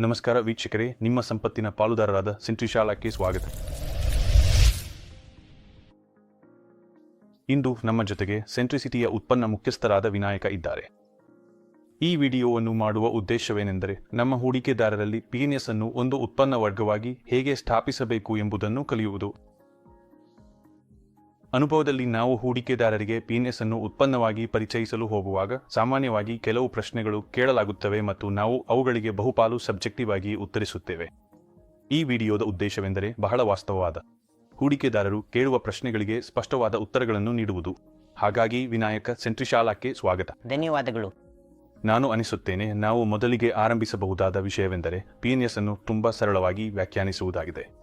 ನಮಸ್ಕಾರ ವೀಕ್ಷಕರೇ, ನಿಮ್ಮ ಸಂಪತ್ತಿನ ಪಾಲುದಾರರಾದ ಸಿಂಟ್ರಿ ಶಾಲಾಕ್ಕೆ ಸ್ವಾಗತ. ಇಂದು ನಮ್ಮ ಜೊತೆಗೆ ಸೆಂಟ್ರಿಸಿಟಿಯ ಉತ್ಪನ್ನ ಮುಖ್ಯಸ್ಥರಾದ ವಿನಾಯಕ ಇದ್ದಾರೆ. ಈ ವಿಡಿಯೋವನ್ನು ಮಾಡುವ ಉದ್ದೇಶವೇನೆಂದರೆ, ನಮ್ಮ ಹೂಡಿಕೆದಾರರಲ್ಲಿ ಪಿಎನ್ಎಸ್ ಅನ್ನು ಒಂದು ಉತ್ಪನ್ನ ವರ್ಗವಾಗಿ ಹೇಗೆ ಸ್ಥಾಪಿಸಬೇಕು ಎಂಬುದನ್ನು ಕಲಿಯುವುದು. ಅನುಭವದಲ್ಲಿ ನಾವು ಹೂಡಿಕೆದಾರರಿಗೆ ಪಿಎನ್ಎಸ್ ಅನ್ನು ಉತ್ಪನ್ನವಾಗಿ ಪರಿಚಯಿಸಲು ಹೋಗುವಾಗ ಸಾಮಾನ್ಯವಾಗಿ ಕೆಲವು ಪ್ರಶ್ನೆಗಳು ಕೇಳಲಾಗುತ್ತವೆ ಮತ್ತು ನಾವು ಅವುಗಳಿಗೆ ಬಹುಪಾಲು ಸಬ್ಜೆಕ್ಟಿವ್ ಆಗಿ ಉತ್ತರಿಸುತ್ತೇವೆ. ಈ ವಿಡಿಯೋದ ಉದ್ದೇಶವೆಂದರೆ ಬಹಳ ವಾಸ್ತವವಾದ ಹೂಡಿಕೆದಾರರು ಕೇಳುವ ಪ್ರಶ್ನೆಗಳಿಗೆ ಸ್ಪಷ್ಟವಾದ ಉತ್ತರಗಳನ್ನು ನೀಡುವುದು. ಹಾಗಾಗಿ ವಿನಾಯಕ ಸೆಂಟ್ರಿಶಾಲಾಕ್ಕೆ ಸ್ವಾಗತ. ಧನ್ಯವಾದಗಳು. ನಾನು ಅನಿಸುತ್ತೇನೆ ನಾವು ಮೊದಲಿಗೆ ಆರಂಭಿಸಬಹುದಾದ ವಿಷಯವೆಂದರೆ ಪಿಎನ್ಎಸ್ ಅನ್ನು ತುಂಬಾ ಸರಳವಾಗಿ ವ್ಯಾಖ್ಯಾನಿಸುವುದಾಗಿದೆ.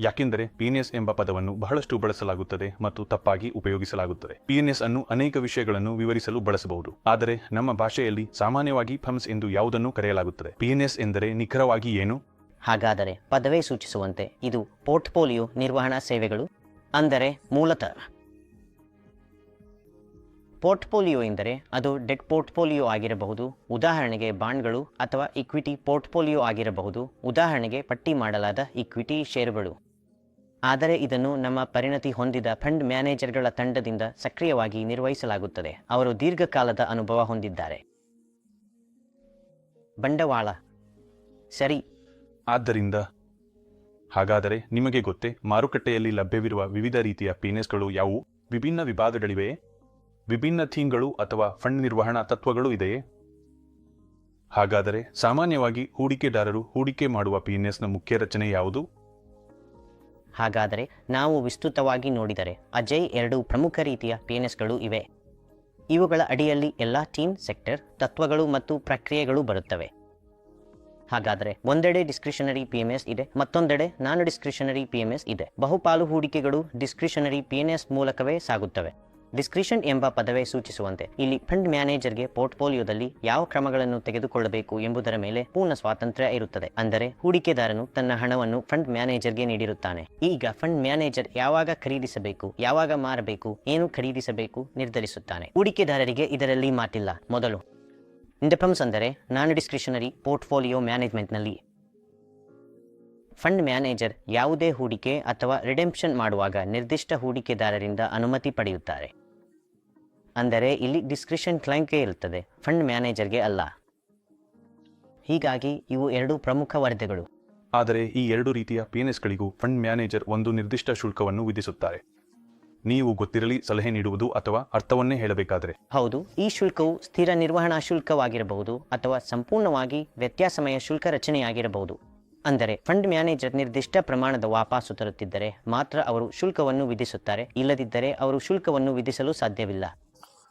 ಯಾಕೆಂದರೆ ಪಿಎನ್ಎಸ್ ಎಂಬ ಪದವನ್ನು ಬಹಳಷ್ಟು ಬಳಸಲಾಗುತ್ತದೆ ಮತ್ತು ತಪ್ಪಾಗಿ ಉಪಯೋಗಿಸಲಾಗುತ್ತದೆ. ಪಿಎನ್ಎಸ್ ಅನ್ನು ಅನೇಕ ವಿಷಯಗಳನ್ನು ವಿವರಿಸಲು ಬಳಸಬಹುದು. ಆದರೆ ನಮ್ಮ ಭಾಷೆಯಲ್ಲಿ ಸಾಮಾನ್ಯವಾಗಿ ಫಮ್ಸ್ ಎಂದು ಯಾವುದನ್ನು ಕರೆಯಲಾಗುತ್ತದೆ. ಪಿಎನ್ಎಸ್ ಎಂದರೆ ನಿಖರವಾಗಿ ಏನು? ಹಾಗಾದರೆ ಪದವೇ ಸೂಚಿಸುವಂತೆ ಇದು ಪೋರ್ಟ್ಫೋಲಿಯೋ ನಿರ್ವಹಣಾ ಸೇವೆಗಳು ಅಂದರೆ ಮೂಲತಃ. ಪೋರ್ಟ್ಫೋಲಿಯೋ ಎಂದರೆ ಅದು ಡೆಟ್ ಪೋರ್ಟ್ಫೋಲಿಯೋ ಆಗಿರಬಹುದು, ಉದಾಹರಣೆಗೆ ಬಾಂಡ್ಗಳು ಅಥವಾ ಇಕ್ವಿಟಿ ಪೋರ್ಟ್ಫೋಲಿಯೋ ಆಗಿರಬಹುದು, ಉದಾಹರಣೆಗೆ ಪಟ್ಟಿ ಮಾಡಲಾದ ಇಕ್ವಿಟಿ ಷೇರುಗಳು. ಆದರೆ ಇದನ್ನು ನಮ್ಮ ಪರಿಣತಿ ಹೊಂದಿದ ಫಂಡ್ ಮ್ಯಾನೇಜರ್ಗಳ ತಂಡದಿಂದ ಸಕ್ರಿಯವಾಗಿ ನಿರ್ವಹಿಸಲಾಗುತ್ತದೆ. ಅವರು ದೀರ್ಘಕಾಲದ ಅನುಭವ ಹೊಂದಿದ್ದಾರೆ. ಬಂಡವಾಳ. ಸರಿ. ಆದ್ದರಿಂದ ಹಾಗಾದರೆ ನಿಮಗೆ ಗೊತ್ತೇ, ಮಾರುಕಟ್ಟೆಯಲ್ಲಿ ಲಭ್ಯವಿರುವ ವಿವಿಧ ರೀತಿಯ ಪಿಎನ್ಎಸ್ಗಳು ಯಾವುವು? ವಿಭಿನ್ನ ವಿಭಾಗಗಳಿವೆಯೇ? ವಿಭಿನ್ನ ಥೀಮ್ಗಳು ಅಥವಾ ಫಂಡ್ ನಿರ್ವಹಣಾ ತತ್ವಗಳು ಇದೆಯೇ? ಹಾಗಾದರೆ ಸಾಮಾನ್ಯವಾಗಿ ಹೂಡಿಕೆದಾರರು ಹೂಡಿಕೆ ಮಾಡುವ ಪಿಎನ್ಎಸ್ನ ಮುಖ್ಯ ರಚನೆ ಯಾವುದು? ಹಾಗಾದರೆ ನಾವು ವಿಸ್ತೃತವಾಗಿ ನೋಡಿದರೆ ಅಜಯ್ ಎರಡು ಪ್ರಮುಖ ರೀತಿಯ ಪಿಎನ್ಎಸ್ಗಳು ಇವೆ. ಇವುಗಳ ಅಡಿಯಲ್ಲಿ ಎಲ್ಲ ಟೀಮ್ ಸೆಕ್ಟರ್, ತತ್ವಗಳು ಮತ್ತು ಪ್ರಕ್ರಿಯೆಗಳು ಬರುತ್ತವೆ. ಹಾಗಾದರೆ ಒಂದೆಡೆ ಡಿಸ್ಕ್ರಿಷನರಿ ಪಿಎಂಎಸ್ ಇದೆ, ಮತ್ತೊಂದೆಡೆ ನಾನ್ ಡಿಸ್ಕ್ರಿಷನರಿ ಪಿಎಂಎಸ್ ಇದೆ. ಬಹುಪಾಲು ಹೂಡಿಕೆಗಳು ಡಿಸ್ಕ್ರಿಷನರಿ ಪಿಎನ್ಎಸ್ ಮೂಲಕವೇ ಸಾಗುತ್ತವೆ. ಡಿಸ್ಕ್ರಿಷನ್ ಎಂಬ ಪದವೇ ಸೂಚಿಸುವಂತೆ ಇಲ್ಲಿ ಫಂಡ್ ಮ್ಯಾನೇಜರ್ಗೆ ಪೋರ್ಟ್ಫೋಲಿಯೋದಲ್ಲಿ ಯಾವ ಕ್ರಮಗಳನ್ನು ತೆಗೆದುಕೊಳ್ಳಬೇಕು ಎಂಬುದರ ಮೇಲೆ ಪೂರ್ಣ ಸ್ವಾತಂತ್ರ್ಯ ಇರುತ್ತದೆ. ಅಂದರೆ ಹೂಡಿಕೆದಾರನು ತನ್ನ ಹಣವನ್ನು ಫಂಡ್ ಮ್ಯಾನೇಜರ್ಗೆ ನೀಡಿರುತ್ತಾನೆ. ಈಗ ಫಂಡ್ ಮ್ಯಾನೇಜರ್ ಯಾವಾಗ ಖರೀದಿಸಬೇಕು, ಯಾವಾಗ ಮಾರಬೇಕು, ಏನು ಖರೀದಿಸಬೇಕು ನಿರ್ಧರಿಸುತ್ತಾನೆ. ಹೂಡಿಕೆದಾರರಿಗೆ ಇದರಲ್ಲಿ ಮಾತಿಲ್ಲ. ಮೊದಲು ಇಂಡಪಮ್ಸ್ ಅಂದರೆ ನಾನ್ ಡಿಸ್ಕ್ರಿಷನರಿ ಪೋರ್ಟ್ಫೋಲಿಯೋ ಮ್ಯಾನೇಜ್ಮೆಂಟ್ನಲ್ಲಿ ಫಂಡ್ ಮ್ಯಾನೇಜರ್ ಯಾವುದೇ ಹೂಡಿಕೆ ಅಥವಾ ರಿಡೆಂಪ್ಷನ್ ಮಾಡುವಾಗ ನಿರ್ದಿಷ್ಟ ಹೂಡಿಕೆದಾರರಿಂದ ಅನುಮತಿ ಪಡೆಯುತ್ತಾರೆ. ಅಂದರೆ ಇಲ್ಲಿ ಡಿಸ್ಕ್ರಿಷನ್ ಕ್ಲೈಂಟ್ಗೆ ಇರುತ್ತದೆ ಫಂಡ್ ಮ್ಯಾನೇಜರ್ಗೆ ಅಲ್ಲ. ಹೀಗಾಗಿ ಇವು ಎರಡು ಪ್ರಮುಖ ವರದಿಗಳು. ಆದರೆ ಈ ಎರಡು ರೀತಿಯ ಪಿಎನ್ಎಸ್ಗಳಿಗೂ ಫಂಡ್ ಮ್ಯಾನೇಜರ್ ಒಂದು ನಿರ್ದಿಷ್ಟ ಶುಲ್ಕವನ್ನು ವಿಧಿಸುತ್ತಾರೆ. ನೀವು ಗೊತ್ತಿರಲಿ ಸಲಹೆ ನೀಡುವುದು ಅಥವಾ ಅರ್ಥವನ್ನೇ ಹೇಳಬೇಕಾದರೆ. ಹೌದು ಈ ಶುಲ್ಕವು ಸ್ಥಿರ ನಿರ್ವಹಣಾ ಶುಲ್ಕವಾಗಿರಬಹುದು ಅಥವಾ ಸಂಪೂರ್ಣವಾಗಿ ವ್ಯತ್ಯಾಸಮಯ ಶುಲ್ಕ ರಚನೆಯಾಗಿರಬಹುದು. ಅಂದರೆ ಫಂಡ್ ಮ್ಯಾನೇಜರ್ ನಿರ್ದಿಷ್ಟ ಪ್ರಮಾಣದ ವಾಪಾಸು ತರುತ್ತಿದ್ದರೆ ಮಾತ್ರ ಅವರು ಶುಲ್ಕವನ್ನು ವಿಧಿಸುತ್ತಾರೆ ಇಲ್ಲದಿದ್ದರೆ ಅವರು ಶುಲ್ಕವನ್ನು ವಿಧಿಸಲು ಸಾಧ್ಯವಿಲ್ಲ.